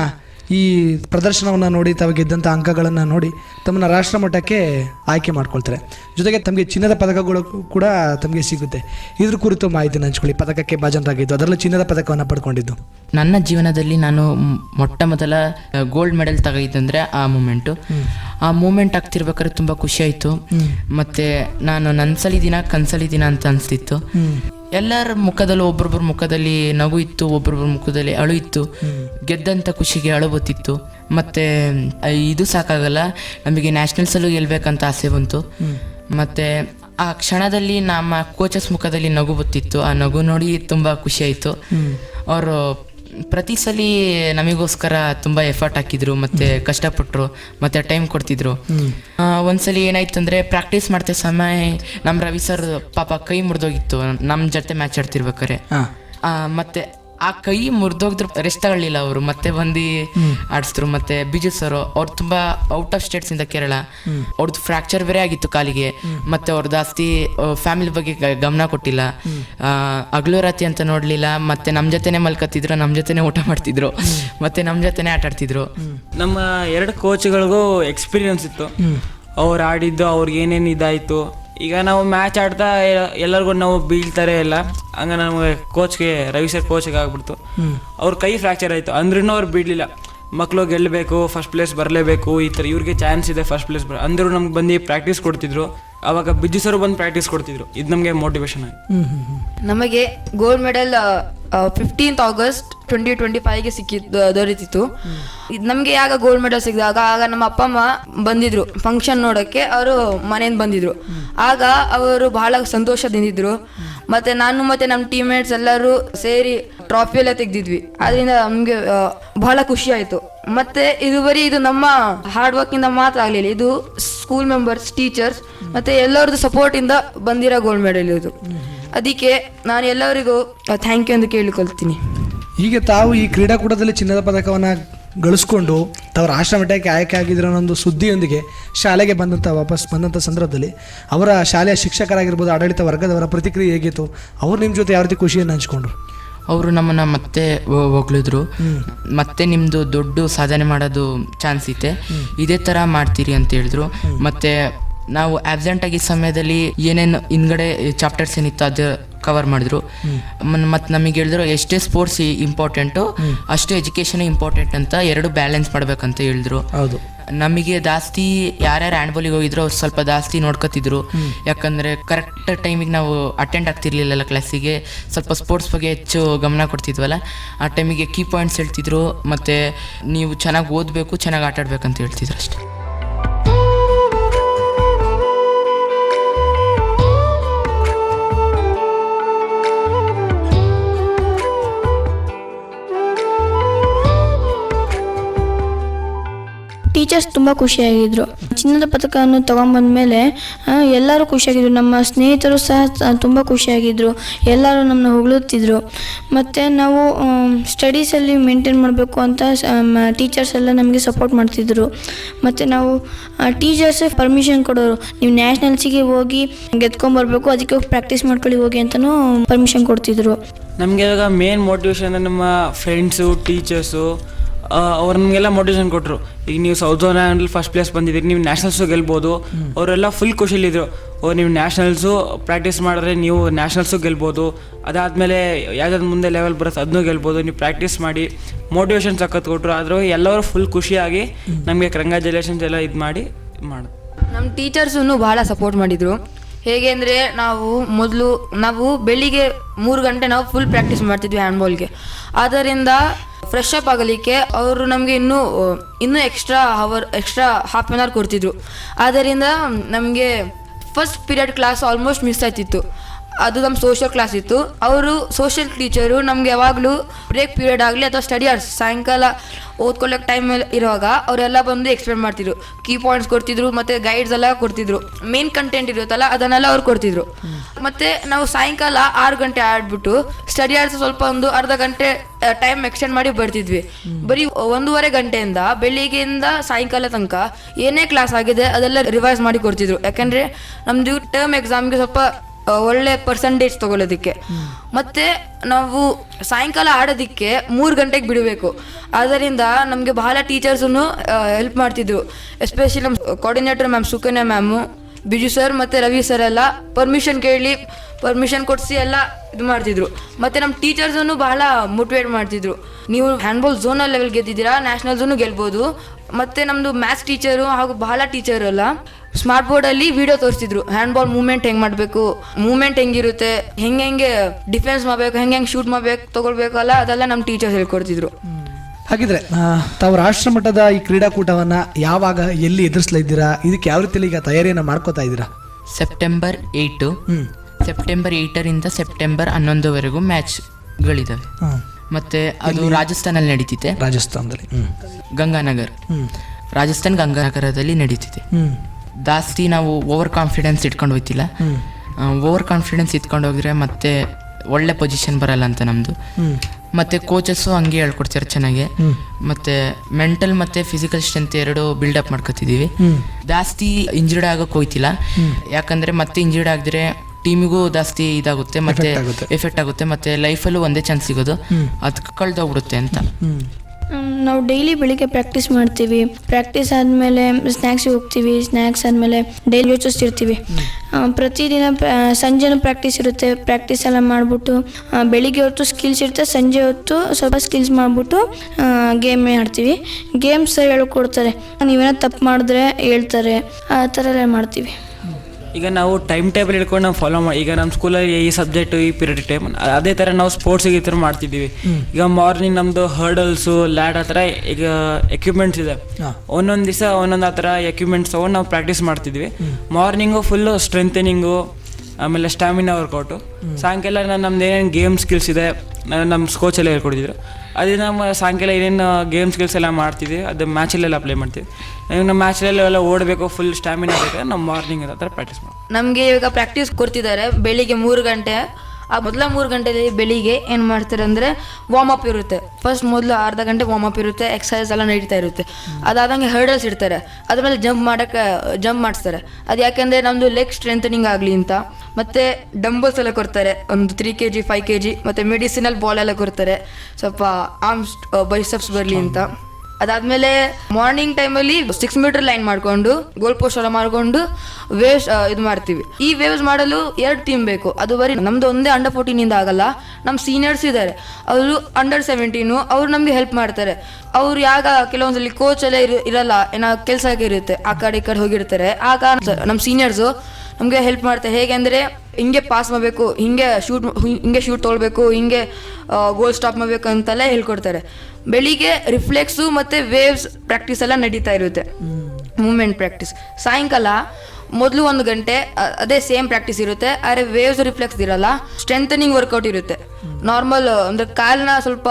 ಈ ಪ್ರದರ್ಶನವನ್ನು ನೋಡಿ ತಾವು ಗೆದ್ದಂಥ ಅಂಕಗಳನ್ನು ನೋಡಿ ತಮ್ಮನ್ನ ರಾಷ್ಟ್ರ ಮಟ್ಟಕ್ಕೆ ಆಯ್ಕೆ ಮಾಡ್ಕೊಳ್ತಾರೆ. ಜೊತೆಗೆ ತಮಗೆ ಚಿನ್ನದ ಪದಕಗಳು ಕೂಡ ತಮಗೆ ಸಿಗುತ್ತೆ. ಇದ್ರ ಕುರಿತು ಮಾಹಿತಿ ಹಂಚ್ಕೊಳ್ಳಿ. ಪದಕಕ್ಕೆ ಭಾಜನರಾಗಿದ್ದು ಅದರಲ್ಲೂ ಚಿನ್ನದ ಪದಕವನ್ನು ಪಡ್ಕೊಂಡಿದ್ದು. ನನ್ನ ಜೀವನದಲ್ಲಿ ನಾನು ಮೊಟ್ಟ ಮೊದಲ ಗೋಲ್ಡ್ ಮೆಡಲ್ ತಗೊಂಡಿದ್ದಂದ್ರೆ ಆ ಮೂಮೆಂಟು ಆ ಮೂಮೆಂಟ್ ಆಗ್ತಿರ್ಬೇಕಾದ್ರೆ ತುಂಬ ಖುಷಿ ಆಯಿತು. ಮತ್ತು ನಾನು ನನ್ಸಲಿ ದಿನ ಕನ್ಸಲಿ ದಿನ ಅಂತ ಅನಿಸ್ತಿತ್ತು. ಎಲ್ಲರ ಮುಖದಲ್ಲೂ ಒಬ್ಬೊಬ್ಬರ ಮುಖದಲ್ಲಿ ನಗು ಇತ್ತು ಒಬ್ಬೊಬ್ಬರ ಮುಖದಲ್ಲಿ ಅಳು ಇತ್ತು. ಗೆದ್ದಂಥ ಖುಷಿಗೆ ಅಳು ಬತ್ತಿತ್ತು. ಮತ್ತು ಇದು ಸಾಕಾಗಲ್ಲ. ನಮಗೆ ನ್ಯಾಷನಲ್ಸಲ್ಲೂ ಗೆಲ್ಬೇಕಂತ ಆಸೆ ಬಂತು. ಮತ್ತು ಆ ಕ್ಷಣದಲ್ಲಿ ನಮ್ಮ ಕೋಚಸ್ ಮುಖದಲ್ಲಿ ನಗು ಬತ್ತಿತ್ತು. ಆ ನಗು ನೋಡಿ ತುಂಬ ಖುಷಿ ಆಯಿತು. ಅವರು ಪ್ರತಿ ಸಲ ನಮಗೋಸ್ಕರ ತುಂಬ ಎಫರ್ಟ್ ಹಾಕಿದ್ರು ಮತ್ತೆ ಕಷ್ಟಪಟ್ಟರು ಮತ್ತೆ ಟೈಮ್ ಕೊಡ್ತಿದ್ರು. ಒಂದ್ಸಲಿ ಏನಾಯ್ತು ಅಂದ್ರೆ ಪ್ರಾಕ್ಟೀಸ್ ಮಾಡ್ತಾ ಸಮಯ ನಮ್ಮ ರವಿ ಸರ್ ಪಾಪ ಕೈ ಮುರಿದೋಗಿತ್ತು. ನಮ್ಮ ಜೊತೆ ಮ್ಯಾಚ್ ಆಡ್ತಿರ್ಬೇಕಾರೆ. ಮತ್ತೆ ಆ ಕೈ ಮುರಿದೋಗಿದ್ರು ರೆಸ್ಟ್ ತಗೊಳ್ಳಿಲ್ಲ ಅವರು. ಮತ್ತೆ ಬಂದು ಆಡಿಸಿದ್ರು ಮತ್ತೆ ಬಿಜು ಸರ್ ಅವ್ರು ತುಂಬಾ ಔಟ್ ಆಫ್ ಸ್ಟೇಟ್ಸ್ ಇಂದ ಕೇರಳ. ಅವ್ರದ್ದು ಫ್ರಾಕ್ಚರ್ ಬೇರೆ ಆಗಿತ್ತು ಕಾಲಿಗೆ. ಮತ್ತೆ ಅವ್ರ ಜಾಸ್ತಿ ಫ್ಯಾಮಿಲಿ ಬಗ್ಗೆ ಗಮನ ಕೊಟ್ಟಿಲ್ಲ. ಆ, ಹಗ್ಲು ರಾತ್ರಿ ಅಂತ ನೋಡ್ಲಿಲ್ಲ. ಮತ್ತೆ ನಮ್ ಜೊತೆನೆ ಮಲ್ಕತ್ತಿದ್ರು ನಮ್ ಜೊತೆನೆ ಊಟ ಮಾಡ್ತಿದ್ರು. ಮತ್ತೆ ನಮ್ ಜೊತೆನೆ ಆಟ ಆಡ್ತಿದ್ರು. ನಮ್ಮ ಎರಡು ಕೋಚ್ಗಳಿಗೂ ಎಕ್ಸ್ಪೀರಿಯನ್ಸ್ ಇತ್ತು. ಅವ್ರು ಆಡಿದ್ದು ಅವ್ರಿಗೆ ಏನೇನು ಇದಾಯಿತು ಈಗ ನಾವು ಮ್ಯಾಚ್ ಆಡ್ತಾ ಎಲ್ಲರಿಗೂ ನಾವು ಬೀಳ್ತಾರೆ ಎಲ್ಲ. ಹಂಗ ನಮಗೆ ಕೋಚ್ಗೆ ರವಿ ಸರ್ ಕೋಚ್ಗೆ ಆಗ್ಬಿಡ್ತು. ಅವ್ರ ಕೈ ಫ್ರ್ಯಾಕ್ಚರ್ ಆಯಿತು. ಅಂದ್ರೂ ಅವ್ರು ಬಿಡಲಿಲ್ಲ ಮಕ್ಕಳು ಗೆಲ್ಲಬೇಕು ಫಸ್ಟ್ ಪ್ಲೇಸ್ ಬರಲೇಬೇಕು ಈ ಥರ ಇವ್ರಿಗೆ ಚಾನ್ಸ್ ಇದೆ ಫಸ್ಟ್ ಪ್ಲೇಸ್ ಬರ ಅಂದರೂ ನಮ್ಗೆ ಬಂದು ಪ್ರಾಕ್ಟೀಸ್ ಕೊಡ್ತಿದ್ರು. ಅವಾಗ ಬಿಜ್ಜು ಸರ್ ಬಂದು ಪ್ರಾಕ್ಟೀಸ್ ಕೊಡ್ತಿದ್ರು. ಇದು ನಮಗೆ ಮೋಟಿವೇಶನ್ ಆಗಿ ನಮಗೆ gold medal fifteenth August twenty twenty ಫೈವ್ಗೆ ಸಿಕ್ಕಿದ್ದು ದೊರೆತಿತ್ತು. ಇದು ನಮಗೆ ಯಾಗ ಗೋಲ್ಡ್ ಮೆಡಲ್ ಸಿಕ್ಕಿದಾಗ ಆಗ ನಮ್ಮ ಅಪ್ಪ ಅಮ್ಮ ಬಂದಿದ್ರು ಫಂಕ್ಷನ್ ನೋಡೋಕ್ಕೆ. ಅವರು ಮನೆಯಿಂದ ಬಂದಿದ್ರು. ಆಗ ಅವರು ಬಹಳ ಸಂತೋಷದಿಂದಿದ್ರು ಮತ್ತೆ ನಾನು ಮತ್ತೆ ನಮ್ಮ ಟೀಮ್ಮೇಟ್ಸ್ ಎಲ್ಲರೂ ಸೇರಿ ಟ್ರಾಫಿ ಎಲ್ಲ ತೆಗ್ದಿದ್ವಿ. ಅದರಿಂದ ನಮಗೆ ಬಹಳ ಖುಷಿ ಆಯಿತು. ಮತ್ತೆ ಇದು ಬರೀ ಇದು ನಮ್ಮ ಹಾರ್ಡ್ ಇಂದ ಮಾತ್ರ ಆಗಲಿಲ್ಲ. ಇದು ಸ್ಕೂಲ್ ಮೆಂಬರ್ಸ್ ಟೀಚರ್ಸ್ ಮತ್ತೆ ಎಲ್ಲರದ್ದು ಸಪೋರ್ಟಿಂದ ಬಂದಿರೋ ಗೋಲ್ಡ್ ಮೆಡಲ್ ಇದು. ಅದಕ್ಕೆ ನಾನು ಎಲ್ಲರಿಗೂ ಥ್ಯಾಂಕ್ ಯು ಎಂದು ಕೇಳಿಕೊಳ್ತೀನಿ. ಈಗ ತಾವು ಈ ಕ್ರೀಡಾಕೂಟದಲ್ಲಿ ಚಿನ್ನದ ಪದಕವನ್ನು ಗಳಿಸ್ಕೊಂಡು ತಾವು ರಾಷ್ಟ್ರ ಮಟ್ಟಕ್ಕೆ ಆಯ್ಕೆ ಆಗಿರೋ ಅನ್ನೋ ಒಂದು ಸುದ್ದಿಯೊಂದಿಗೆ ಶಾಲೆಗೆ ಬಂದಂಥ ವಾಪಸ್ ಬಂದಂಥ ಸಂದರ್ಭದಲ್ಲಿ ಅವರ ಶಾಲೆಯ ಶಿಕ್ಷಕರಾಗಿರ್ಬೋದು ಆಡಳಿತ ವರ್ಗದವರ ಪ್ರತಿಕ್ರಿಯೆ ಹೇಗಿತ್ತು? ಅವ್ರು ನಿಮ್ಮ ಜೊತೆ ಯಾವ ರೀತಿ ಖುಷಿಯನ್ನು ಹಂಚ್ಕೊಂಡ್ರು? ಅವರು ನಮ್ಮನ್ನ ಮತ್ತೆ ಹೊಗಳಿದ್ರು. ಮತ್ತೆ ನಿಮ್ದು ದೊಡ್ಡ ಸಾಧನೆ ಮಾಡೋದು ಚಾನ್ಸ್ ಇದೆ ಇದೇ ತರ ಮಾಡ್ತೀರಿ ಅಂತ ಹೇಳಿದ್ರು. ಮತ್ತೆ ನಾವು ಆಬ್ಸೆಂಟ್ ಆಗಿದ್ದ ಸಮಯದಲ್ಲಿ ಏನೇನು ಹಿಂದ್ಗಡೆ ಚಾಪ್ಟರ್ಸ್ ಏನಿತ್ತು ಅದು ಕವರ್ ಮಾಡಿದ್ರು. ಮತ್ತು ನಮಗೆ ಹೇಳಿದ್ರು ಎಷ್ಟೇ ಸ್ಪೋರ್ಟ್ಸ್ ಇಂಪಾರ್ಟೆಂಟು ಅಷ್ಟೇ ಎಜುಕೇಷನ್ ಇಂಪಾರ್ಟೆಂಟ್ ಅಂತ ಎರಡು ಬ್ಯಾಲೆನ್ಸ್ ಮಾಡಬೇಕಂತ ಹೇಳಿದ್ರು. ಹೌದು. ನಮಗೆ ಜಾಸ್ತಿ ಯಾರ್ಯಾರು ಹ್ಯಾಂಡ್ಬಾಲಿಗೆ ಹೋಗಿದ್ರು ಅವ್ರು ಸ್ವಲ್ಪ ಜಾಸ್ತಿ ನೋಡ್ಕೊತಿದ್ರು. ಯಾಕಂದರೆ ಕರೆಕ್ಟ್ ಟೈಮಿಗೆ ನಾವು ಅಟೆಂಡ್ ಆಗ್ತಿರ್ಲಿಲ್ಲಲ್ಲ ಕ್ಲಾಸಿಗೆ ಸ್ವಲ್ಪ ಸ್ಪೋರ್ಟ್ಸ್ ಬಗ್ಗೆ ಹೆಚ್ಚು ಗಮನ ಕೊಡ್ತಿದ್ವಲ್ಲ. ಆ ಟೈಮಿಗೆ ಕೀ ಪಾಯಿಂಟ್ಸ್ ಹೇಳ್ತಿದ್ರು. ಮತ್ತು ನೀವು ಚೆನ್ನಾಗಿ ಓದಬೇಕು ಚೆನ್ನಾಗಿ ಆಟಾಡ್ಬೇಕಂತ ಹೇಳ್ತಿದ್ರು ಅಷ್ಟೇ. ಟೀಚರ್ಸ್ ತುಂಬ ಖುಷಿಯಾಗಿದ್ರು. ಚಿನ್ನದ ಪದಕವನ್ನು ತಗೊಂಬಂದ್ಮೇಲೆ ಮೇಲೆ ಎಲ್ಲರೂ ಖುಷಿಯಾಗಿದ್ರು. ನಮ್ಮ ಸ್ನೇಹಿತರು ಸಹ ತುಂಬ ಖುಷಿಯಾಗಿದ್ರು. ಎಲ್ಲರೂ ನಮ್ಮನ್ನ ಹೊಗಳುತ್ತಿದ್ರು. ಮತ್ತು ನಾವು ಸ್ಟಡೀಸಲ್ಲಿ ಮೇಂಟೈನ್ ಮಾಡಬೇಕು ಅಂತ ಟೀಚರ್ಸ್ ಎಲ್ಲ ನಮಗೆ ಸಪೋರ್ಟ್ ಮಾಡ್ತಿದ್ರು. ಮತ್ತು ನಾವು ಟೀಚರ್ಸೇ ಪರ್ಮಿಷನ್ ಕೊಡೋರು. ನೀವು ನ್ಯಾಷನಲ್ಸಿಗೆ ಹೋಗಿ ಗೆದ್ಕೊಂಬರ್ಬೇಕು, ಅದಕ್ಕೆ ಹೋಗಿ ಪ್ರಾಕ್ಟೀಸ್ ಮಾಡ್ಕೊಳ್ಳಿ, ಹೋಗಿ ಅಂತಲೂ ಪರ್ಮಿಷನ್ ಕೊಡ್ತಿದ್ರು. ನಮಗೆ ಇವಾಗ ಮೇನ್ ಮೋಟಿವೇಶನ್ ನಮ್ಮ ಫ್ರೆಂಡ್ಸು ಟೀಚರ್ಸು ಅವ್ರು ನಮಗೆಲ್ಲ ಮೋಟಿವೇಶನ್ ಕೊಟ್ಟರು ಈಗ ನೀವು south zone handball first place ಬಂದಿದ್ದೀರಿ, ನೀವು ನ್ಯಾಷನಲ್ಸು ಗೆಲ್ಬೋದು. ಅವರೆಲ್ಲ ಫುಲ್ ಖುಷಿಯಲ್ಲಿದ್ದರು ಓ, ನೀವು ನ್ಯಾಷನಲ್ಸು ಪ್ರಾಕ್ಟೀಸ್ ಮಾಡಿದ್ರೆ ನೀವು ನ್ಯಾಷನಲ್ಸು ಗೆಲ್ಬೋದು. ಅದಾದಮೇಲೆ ಯಾವ್ದಾದ್ರು ಮುಂದೆ ಲೆವೆಲ್ ಬರುತ್ತೆ ಅದನ್ನೂ ಗೆಲ್ಬೋದು. ನೀವು ಪ್ರಾಕ್ಟೀಸ್ ಮಾಡಿ ಮೋಟಿವೇಶನ್ ಸಖತ್ ಕೊಟ್ಟರು ಆದರೂ ಎಲ್ಲರೂ ಫುಲ್ ಖುಷಿಯಾಗಿ ನಮಗೆ ಕಂಗ್ರ್ಯಾಚುಲೇಷನ್ಸ್ ಎಲ್ಲ ಇದು ಮಾಡಿ ಮಾಡೋದು ನಮ್ಮ ಟೀಚರ್ಸೂ ಭಾಳ ಸಪೋರ್ಟ್ ಮಾಡಿದರು. ಹೇಗೆ ಅಂದರೆ ನಾವು ಮೊದಲು, ನಾವು ಬೆಳಿಗ್ಗೆ ಮೂರು ಗಂಟೆ ನಾವು ಫುಲ್ ಪ್ರಾಕ್ಟೀಸ್ ಮಾಡ್ತಿದ್ವಿ ಹ್ಯಾಂಡ್ಬಾಲ್ಗೆ ಆದ್ದರಿಂದ ಫ್ರೆಶ್ ಅಪ್ ಆಗಲಿಕ್ಕೆ ಅವರು ನಮಗೆ ಇನ್ನೂ ಇನ್ನೂ extra hour extra half an hour ಕೊಡ್ತಿದ್ರು. ಆದ್ದರಿಂದ ನಮಗೆ first period class almost miss ಆಯ್ತಿತ್ತು ಅದು ನಮ್ಮ ಸೋಷಿಯಲ್ ಕ್ಲಾಸ್ ಇತ್ತು. ಅವರು ಸೋಷಿಯಲ್ ಟೀಚರು ನಮ್ಗೆ ಯಾವಾಗಲೂ ಬ್ರೇಕ್ ಪೀರಿಯಡ್ ಆಗಲಿ ಅಥವಾ ಸ್ಟಡಿ ಅವರ್ಸ್ ಸಾಯಂಕಾಲ ಓದ್ಕೊಳ್ಳೋಕೆ ಟೈಮ್ ಇರುವಾಗ ಅವರೆಲ್ಲ ಬಂದು ಎಕ್ಸ್ಪ್ಲೇನ್ ಮಾಡ್ತಿದ್ರು. ಕೀ ಪಾಯಿಂಟ್ಸ್ ಕೊಡ್ತಿದ್ರು, ಮತ್ತು ಗೈಡ್ಸ್ ಎಲ್ಲ ಕೊಡ್ತಿದ್ರು. ಮೇನ್ ಕಂಟೆಂಟ್ ಇರುತ್ತಲ್ಲ, ಅದನ್ನೆಲ್ಲ ಅವ್ರು ಕೊಡ್ತಿದ್ರು. ಮತ್ತು ನಾವು ಸಾಯಂಕಾಲ ಆರು ಗಂಟೆ ಆಡ್ಬಿಟ್ಟು ಸ್ಟಡಿ ಅವರ್ಸ್ ಸ್ವಲ್ಪ ಒಂದು ಅರ್ಧ ಗಂಟೆ ಟೈಮ್ ಎಕ್ಸ್ಟೆಂಡ್ ಮಾಡಿ ಬರ್ತಿದ್ವಿ. ಬರೀ ಒಂದೂವರೆ ಗಂಟೆಯಿಂದ ಬೆಳಿಗ್ಗೆಯಿಂದ ಸಾಯಂಕಾಲ ತನಕ ಏನೇ ಕ್ಲಾಸ್ ಆಗಿದೆ ಅದೆಲ್ಲ ರಿವೈಸ್ ಮಾಡಿ ಕೊಡ್ತಿದ್ರು. ಯಾಕಂದರೆ ನಮ್ಮದು ಟರ್ಮ್ ಎಕ್ಸಾಮ್ಗೆ ಸ್ವಲ್ಪ ಒಳ್ಳೆ ಪರ್ಸೆಂಟೇಜ್ ತಗೊಳ್ಳೋದಕ್ಕೆ. ಮತ್ತೆ ನಾವು ಸಾಯಂಕಾಲ ಆಡೋದಕ್ಕೆ ಮೂರು ಗಂಟೆಗೆ ಬಿಡಬೇಕು. ಆದ್ದರಿಂದ ನಮಗೆ ಬಹಳ ಟೀಚರ್ಸನ್ನು ಹೆಲ್ಪ್ ಮಾಡ್ತಿದ್ರು. ಎಸ್ಪೆಷಲಿ ನಮ್ಮ coordinator ma'am Sukanya ma'am Biju sir ಮತ್ತು ರವಿ ಸರ್ ಎಲ್ಲ ಪರ್ಮಿಷನ್ ಕೇಳಿ ಪರ್ಮಿಷನ್ ಕೊಡಿಸಿ ಎಲ್ಲ ಇದು ಮಾಡ್ತಿದ್ರು. ಮತ್ತು ನಮ್ಮ ಟೀಚರ್ಸನ್ನು ಬಹಳ ಮೋಟಿವೇಟ್ ಮಾಡ್ತಿದ್ರು. ನೀವು ಹ್ಯಾಂಡ್ಬಾಲ್ ಝೋನಲ್ ಲೆವೆಲ್ ಗೆದ್ದಿದ್ದೀರಾ ನ್ಯಾಷನಲ್ ಝೋನು ಗೆಲ್ಬೋದು. ಮತ್ತು ನಮ್ಮದು ಮ್ಯಾಥ್ಸ್ ಟೀಚರು ಹಾಗೂ ಬಹಳ ಟೀಚರ್ ಎಲ್ಲ ಸ್ಮಾರ್ಟ್ ಬೋರ್ಡಲ್ಲಿ ವಿಡಿಯೋ ತೋರಿಸ್ತಿದ್ರು. ಹ್ಯಾಂಡ್ಬಾಲ್ ಮೂವ್ಮೆಂಟ್ ಹೆಂಗೆ ಮಾಡಬೇಕು ಮೂವ್ಮೆಂಟ್ ಹೆಂಗಿರುತ್ತೆ ಹೆಂಗೆ ಹೆಂಗೆ ಡಿಫೆನ್ಸ್ ಮಾಡಬೇಕು ಹೆಂಗೆ ಹೆಂಗೆ ಶೂಟ್ ಮಾಡ್ಬೇಕು ತಗೊಳ್ಬೇಕಲ್ಲ ಅದೆಲ್ಲ ನಮ್ಮ ಟೀಚರ್ಸ್ ಹೇಳ್ಕೊಡ್ತಿದ್ರು. ಹಾಗಿದ್ರೆ ತಾವು ರಾಷ್ಟ್ರ ಮಟ್ಟದ ಈ ಕ್ರೀಡಾಕೂಟವನ್ನ ಯಾವಾಗ ಎಲ್ಲಿ ಎದುರಿಸ್ಲಿದ್ದೀರಾ ಇದಕ್ಕೆ ಯಾವ ರೀತಿಯಲ್ಲಿ ಈಗ ತಯಾರಿಯನ್ನ ಮಾಡ್ಕೋತಾ ಇದ್ದೀರಾ? ಸೆಪ್ಟೆಂಬರ್ ಏಯ್ಟು ಸೆಪ್ಟೆಂಬರ್ ಏಯ್ಟರಿಂದ ಸೆಪ್ಟೆಂಬರ್ ಹನ್ನೊಂದುವರೆಗೂ ಮ್ಯಾಚ್ಗಳಿದ್ದಾವೆ ಮತ್ತೆ ಅದು ರಾಜಸ್ಥಾನಲ್ಲಿ ನಡೀತಿದೆ. ರಾಜಸ್ಥಾನದಲ್ಲಿ. ಗಂಗಾನಗರ್. ರಾಜಸ್ಥಾನ್ ಗಂಗಾನಗರದಲ್ಲಿ ನಡೀತಿದೆ. ಜಾಸ್ತಿ ನಾವು ಓವರ್ ಕಾನ್ಫಿಡೆನ್ಸ್ ಇಟ್ಕೊಂಡು ಹೋಯ್ತಿಲ್ಲ. ಓವರ್ ಕಾನ್ಫಿಡೆನ್ಸ್ ಇಟ್ಕೊಂಡು ಹೋಗಿದ್ರೆ ಮತ್ತೆ ಒಳ್ಳೆ ಪೊಸಿಷನ್ ಬರಲ್ಲ ಅಂತ ನಮ್ಮದು ಮತ್ತೆ ಕೋಚಸ್ಸು ಹಂಗೆ ಹೇಳ್ಕೊಡ್ತಾರೆ ಚೆನ್ನಾಗಿ. ಮತ್ತೆ ಮೆಂಟಲ್ ಮತ್ತೆ ಫಿಸಿಕಲ್ ಸ್ಟ್ರೆಂತ್ ಎರಡು ಬಿಲ್ಡಪ್ ಮಾಡ್ಕೊತಿದೀವಿ. ಹ್ಮ್. ಜಾಸ್ತಿ ಇಂಜರ್ಡ್ ಆಗಕ್ ಹೋಯ್ತಿಲ್ಲ. ಯಾಕಂದ್ರೆ ಮತ್ತೆ ಇಂಜರ್ಡ್ ಆಗಿದ್ರೆ ಟೀಮಿಗೂ ಜಾಸ್ತಿ ಇದಾಗುತ್ತೆ ಮತ್ತೆ ಎಫೆಕ್ಟ್ ಆಗುತ್ತೆ. ಮತ್ತೆ ಲೈಫಲ್ಲೂ ಒಂದೇ ಚಾನ್ಸ್ ಸಿಗೋದು. ಅದಕ್ಕೆ ಕಳ್ದೋಗ್ಬಿಡುತ್ತೆ ಅಂತ. ನಾವು ಡೈಲಿ ಬೆಳಿಗ್ಗೆ ಪ್ರಾಕ್ಟೀಸ್ ಮಾಡ್ತೀವಿ. ಪ್ರಾಕ್ಟೀಸ್ ಆದಮೇಲೆ ಸ್ನ್ಯಾಕ್ಸಿಗೆ ಹೋಗ್ತೀವಿ. ಸ್ನ್ಯಾಕ್ಸ್ ಆದಮೇಲೆ ಡೈಲಿ ಯೋಚಿಸ್ತಿರ್ತೀವಿ. ಪ್ರತಿದಿನ ಪ್ರ- ಸಂಜೆನೂ ಪ್ರಾಕ್ಟೀಸ್ ಇರುತ್ತೆ. ಪ್ರಾಕ್ಟೀಸ್ ಎಲ್ಲ ಮಾಡಿಬಿಟ್ಟು ಬೆಳಿಗ್ಗೆ ಹೊತ್ತು ಸ್ಕಿಲ್ಸ್ ಇರುತ್ತೆ. ಸಂಜೆ ಹೊತ್ತು ಸ್ವಲ್ಪ ಸ್ಕಿಲ್ಸ್ ಮಾಡಿಬಿಟ್ಟು ಗೇಮ್ ಆಡ್ತೀವಿ. ಗೇಮ್ಸ್ ಹೇಳ್ಕೊಡ್ತಾರೆ. ನೀವೇನೋ ತಪ್ಪು ಮಾಡಿದ್ರೆ ಹೇಳ್ತಾರೆ. ಆ, ಥರ ಎಲ್ಲ ಮಾಡ್ತೀವಿ. ಈಗ ನಾವು ಟೈಮ್ ಟೇಬಲ್ ಹಿಡ್ಕೊಂಡು ನಾವು ಫಾಲೋ ಮಾಡಿ ಈಗ ನಮ್ಮ ಸ್ಕೂಲಲ್ಲಿ ಈ ಸಬ್ಜೆಕ್ಟ್ ಈ ಪೀರಿಯಡ್ ಟೈಮ್ ಅದೇ ಥರ ನಾವು ಸ್ಪೋರ್ಟ್ಸಿಗೆ ಈ ಥರ ಮಾಡ್ತಿದ್ದೀವಿ. ಈಗ ಮಾರ್ನಿಂಗ್ ನಮ್ಮದು ಹರ್ಡಲ್ಸು ಲ್ಯಾಡ್ ಆ ಥರ ಈಗ ಎಕ್ವಿಪ್ಮೆಂಟ್ಸ್ ಇದೆ. ಒಂದೊಂದು ದಿವಸ ಒಂದೊಂದು ಆ ಥರ ಎಕ್ವಿಪ್ಮೆಂಟ್ಸ್ ತೊಗೊಂಡು ನಾವು ಪ್ರಾಕ್ಟೀಸ್ ಮಾಡ್ತಿದ್ವಿ. ಮಾರ್ನಿಂಗು ಫುಲ್ಲು ಸ್ಟ್ರೆಂಥನಿಂಗು ಆಮೇಲೆ ಸ್ಟ್ಯಾಮಿನಾ ವರ್ಕೌಟು. ಸಾಯಂಕಾಲ ನಾನು ನಮ್ದು ಏನೇನು ಗೇಮ್ ಸ್ಕಿಲ್ಸ್ ಇದೆ, ನಾನು ನಮ್ಮ ಕೋಚೆಲ್ಲ ಹೇಳ್ಕೊಡ್ತಿದ್ರು. ಅದೇ ನಮ್ಮ ಸಾಯಂಕಾಲ ಏನೇನು ಗೇಮ್ ಸ್ಕಿಲ್ಸ್ ಎಲ್ಲ ಮಾಡ್ತಿದ್ವಿ, ಅದು ಮ್ಯಾಚಲ್ಲೆಲ್ಲ ಅಪ್ಲೈ ಮಾಡ್ತೀವಿ ಈಗ ನಮ್ಮ ಮ್ಯಾಚಲ್ಲೆಲ್ಲ ಎಲ್ಲ ಓಡಬೇಕು ಫುಲ್ ಸ್ಟ್ಯಾಮಿನಾ ಬೇಕಾದ್ರೆ ನಮ್ಮ ಮಾರ್ನಿಂಗ್ ಆ ಪ್ರಾಕ್ಟೀಸ್ ಮಾಡಿ ನಮಗೆ ಇವಾಗ ಪ್ರಾಕ್ಟೀಸ್ ಕೊಡ್ತಿದ್ದಾರೆ, ಬೆಳಿಗ್ಗೆ ಮೂರು ಗಂಟೆ ಆ ಮೊದಲ ಮೂರು ಗಂಟೆಯಲ್ಲಿ ಬೆಳಿಗ್ಗೆ ಏನು ಮಾಡ್ತಾರೆ ಅಂದರೆ ವಾರ್ಮ್ ಅಪ್ ಇರುತ್ತೆ. ಫಸ್ಟ್ ಮೊದಲು ಅರ್ಧ ಗಂಟೆ ವಾರ್ಮ್ ಅಪ್ ಇರುತ್ತೆ ಎಕ್ಸಸೈಸ್ ಎಲ್ಲ ನಡೀತಾ ಇರುತ್ತೆ. ಅದಾದಂಗೆ ಹರ್ಡಲ್ಸ್ ಇಡ್ತಾರೆ. ಅದ್ಮೇಲೆ ಜಂಪ್ ಮಾಡೋಕ್ಕೆ ಜಂಪ್ ಮಾಡಿಸ್ತಾರೆ. ಅದು ಯಾಕೆಂದರೆ ನಮ್ಮದು ಲೆಗ್ ಸ್ಟ್ರೆಂಥನಿಂಗ್ ಆಗಲಿ ಅಂತ. ಮತ್ತು ಡಂಬಲ್ಸ್ ಎಲ್ಲ ಕೊಡ್ತಾರೆ. ಒಂದು three K G five K G ಮತ್ತು ಮೆಡಿಸಿನಲ್ ಬಾಲ್ ಎಲ್ಲ ಕೊಡ್ತಾರೆ. ಸ್ವಲ್ಪ ಆರ್ಮ್ಸ್ ಬೈಸಪ್ಸ್ ಬರಲಿ ಅಂತ. ಅದಾದ್ಮೇಲೆ ಮಾರ್ನಿಂಗ್ ಟೈಮಲ್ಲಿ ಸಿಕ್ಸ್ ಮೀಟರ್ ಲೈನ್ ಮಾಡ್ಕೊಂಡು ಗೋಲ್ ಪೋಸ್ಟ್ ಎಲ್ಲ ಮಾಡ್ಕೊಂಡು ವೇವ್ಸ್ ಇದು ಮಾಡ್ತೀವಿ. ಈ ವೇವ್ಸ್ ಮಾಡಲು ಎರಡು ಟೀಮ್ ಬೇಕು. ಅದು ಬರೀ ನಮ್ದು ಒಂದೇ ಅಂಡರ್ ಫೋರ್ಟೀನ್ ಇಂದ ಆಗಲ್ಲ. ನಮ್ಮ ಸೀನಿಯರ್ಸ್ ಇದ್ದಾರೆ ಅವರು ಅಂಡರ್ ಸೆವೆಂಟೀನು ಅವರು ನಮಗೆ ಹೆಲ್ಪ್ ಮಾಡ್ತಾರೆ. ಅವ್ರು ಯಾಗ ಕೆಲವೊಂದ್ಸಲಿ ಕೋಚ್ ಎಲ್ಲ ಇರ, ಇರಲ್ಲ, ಏನೋ ಕೆಲಸ ಇರುತ್ತೆ. ಆ ಕಡೆ ಈ ಕಡೆ ಹೋಗಿರ್ತಾರೆ. ಆಗ ನಮ್ಮ ಸೀನಿಯರ್ಸು ನಮಗೆ ಹೆಲ್ಪ್ ಮಾಡ್ತಾರೆ. ಹೇಗೆ ಹಿಂಗೆ ಪಾಸ್ ಮಾಡಬೇಕು, ಹಿಂಗೆ ಶೂಟ್ ಹಿಂಗೆ ಶೂಟ್ ತೊಗೊಳ್ಬೇಕು, ಹಿಂಗೆ ಗೋಲ್ ಸ್ಟಾಪ್ ಮಾಡಬೇಕು ಅಂತೆಲ್ಲ ಹೇಳ್ಕೊಡ್ತಾರೆ. ಬೆಳಿಗ್ಗೆ ರಿಫ್ಲೆಕ್ಸು ಮತ್ತು ವೇವ್ಸ್ ಪ್ರಾಕ್ಟೀಸ್ ಎಲ್ಲ ನಡೀತಾ ಇರುತ್ತೆ. Movement practice. ಸಾಯಂಕಾಲ ಮೊದಲು ಒಂದು ಗಂಟೆ ಅದೇ ಸೇಮ್ ಪ್ರಾಕ್ಟೀಸ್ ಇರುತ್ತೆ ಆದರೆ ವೇವ್ಸ್ ರಿಫ್ಲೆಕ್ಸ್ ಇರಲ್ಲ ಸ್ಟ್ರೆಂಥನಿಂಗ್ ವರ್ಕೌಟ್ ಇರುತ್ತೆ. ನಾರ್ಮಲ್ ಅಂದರೆ ಕಾಲನ್ನ ಸ್ವಲ್ಪ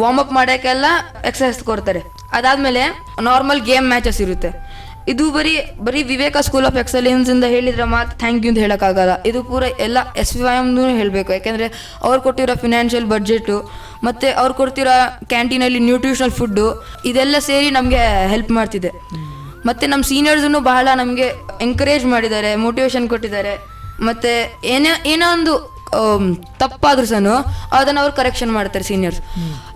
ವಾರ್ಮ್ ಅಪ್ ಮಾಡೋಕ್ಕೆಲ್ಲ ಎಕ್ಸಸೈಸ್ ಕೊಡ್ತಾರೆ. ಅದಾದಮೇಲೆ ನಾರ್ಮಲ್ ಗೇಮ್ ಮ್ಯಾಚಸ್ ಇರುತ್ತೆ. ಇದು ಬರೀ ಬರೀ ವಿವೇಕ ಸ್ಕೂಲ್ ಆಫ್ ಎಕ್ಸಲೆನ್ಸ್ ಇಂದ ಹೇಳಿದ್ರೆ ಮಾತ್ರ ಥ್ಯಾಂಕ್ ಯು ಅಂತ ಹೇಳೋಕ್ಕಾಗಲ್ಲ. ಇದು ಪೂರ ಎಲ್ಲ ಎಸ್ ವಿ ವೈ ಎಮ್ನೂ ಹೇಳಬೇಕು. ಯಾಕೆಂದರೆ ಅವ್ರು ಕೊಟ್ಟಿರೋ ಫಿನಾನ್ಷಿಯಲ್ ಬಡ್ಜೆಟು ಮತ್ತು ಅವ್ರು ಕೊಡ್ತಿರೋ ಕ್ಯಾಂಟೀನಲ್ಲಿ ನ್ಯೂಟ್ರಿಷನಲ್ ಫುಡ್ಡು ಇದೆಲ್ಲ ಸೇರಿ ನಮಗೆ ಹೆಲ್ಪ್ ಮಾಡ್ತಿದೆ. ಮತ್ತು ನಮ್ಮ ಸೀನಿಯರ್ಸನ್ನು ಬಹಳ ನಮಗೆ ಎಂಕರೇಜ್ ಮಾಡಿದ್ದಾರೆ ಮೋಟಿವೇಶನ್ ಕೊಟ್ಟಿದ್ದಾರೆ. ಮತ್ತು ಏನೇ ಏನೋ ಒಂದು ತಪ್ಪಾದ್ರೂ ಸಹ ಅದನ್ನು ಅವ್ರು ಕರೆಕ್ಷನ್ ಮಾಡ್ತಾರೆ ಸೀನಿಯರ್ಸ್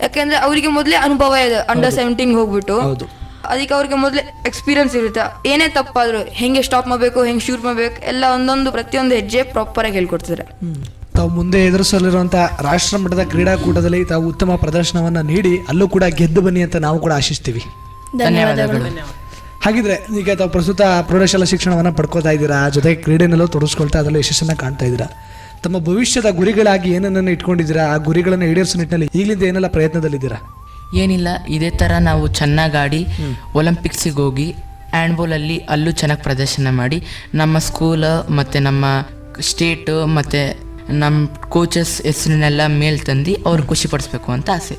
ಯಾಕೆಂದರೆ ಅವರಿಗೆ ಮೊದಲೇ ಅನುಭವ ಇದೆ ಅಂಡರ್ ಸೆವೆಂಟೀನ್ ಹೋಗ್ಬಿಟ್ಟು. ಅದಕ್ಕೆ ಅವ್ರಿಗೆ ಮೊದಲೇ ಎಕ್ಸ್ಪೀರಿಯನ್ಸ್ ಇರುತ್ತೆ. ಏನೇ ತಪ್ಪಾದರೂ ಹೆಂಗೆ ಸ್ಟಾಪ್ ಮಾಡಬೇಕು ಹೆಂಗೆ ಶೂಟ್ ಮಾಡಬೇಕು ಎಲ್ಲ ಒಂದೊಂದು ಪ್ರತಿಯೊಂದು ಹೆಜ್ಜೆ ಪ್ರಾಪರಾಗಿ ಹೇಳ್ಕೊಡ್ತಿದ್ದಾರೆ ತಾವು ಮುಂದೆ ಎದುರಿಸಲಿರುವಂಥ ರಾಷ್ಟ್ರ ಮಟ್ಟದ ಕ್ರೀಡಾಕೂಟದಲ್ಲಿ ತಾವು ಉತ್ತಮ ಪ್ರದರ್ಶನವನ್ನು ನೀಡಿ ಅಲ್ಲೂ ಕೂಡ ಗೆದ್ದು ಬನ್ನಿ ಅಂತ ನಾವು ಕೂಡ ಆಶಿಸ್ತೀವಿ. ಧನ್ಯವಾದಗಳು. ಹಾಗಿದ್ರೆ ಈಗ ತಾವು ಪ್ರಸ್ತುತ ಪ್ರೌಢಶಾಲಾ ಶಿಕ್ಷಣವನ್ನು ಪಡ್ಕೋತಾ ಇದ್ದೀರಾ ಜೊತೆಗೆ ಕ್ರೀಡೆನಲ್ಲೂ ತೊಡಗಿಸ್ಕೊಳ್ತಾ ಅದರಲ್ಲೂ ಯಶಸ್ಸನ್ನು ಕಾಣ್ತಾ ಇದ್ದೀರಾ? ತಮ್ಮ ಭವಿಷ್ಯದ ಗುರಿಗಳಾಗಿ ಏನನ್ನ ಇಟ್ಕೊಂಡಿದ್ದೀರಾ? ಆ ಗುರಿಗಳನ್ನು ಈಡೇರಿಸೋ ನಿಟ್ಟಿನಲ್ಲಿ ಈಗಲಿಂದ ಏನೆಲ್ಲ ಪ್ರಯತ್ನದಲ್ಲಿದ್ದೀರಾ? ಏನಿಲ್ಲ ಇದೇ ಥರ ನಾವು ಚೆನ್ನಾಗಿ ಆಡಿ ಒಲಿಂಪಿಕ್ಸಿಗೆ ಹೋಗಿ ಹ್ಯಾಂಡ್ಬಾಲಲ್ಲಿ ಅಲ್ಲೂ ಚೆನ್ನಾಗಿ ಪ್ರದರ್ಶನ ಮಾಡಿ ನಮ್ಮ ಸ್ಕೂಲ್ ಮತ್ತು ನಮ್ಮ ಸ್ಟೇಟು ಮತ್ತು ನಮ್ಮ ಕೋಚಸ್ ಹೆಸರನ್ನೆಲ್ಲ ಮೇಲ್ ತಂದು ಅವ್ರು ಖುಷಿಪಡಿಸ್ಬೇಕು ಅಂತ ಆಸೆ.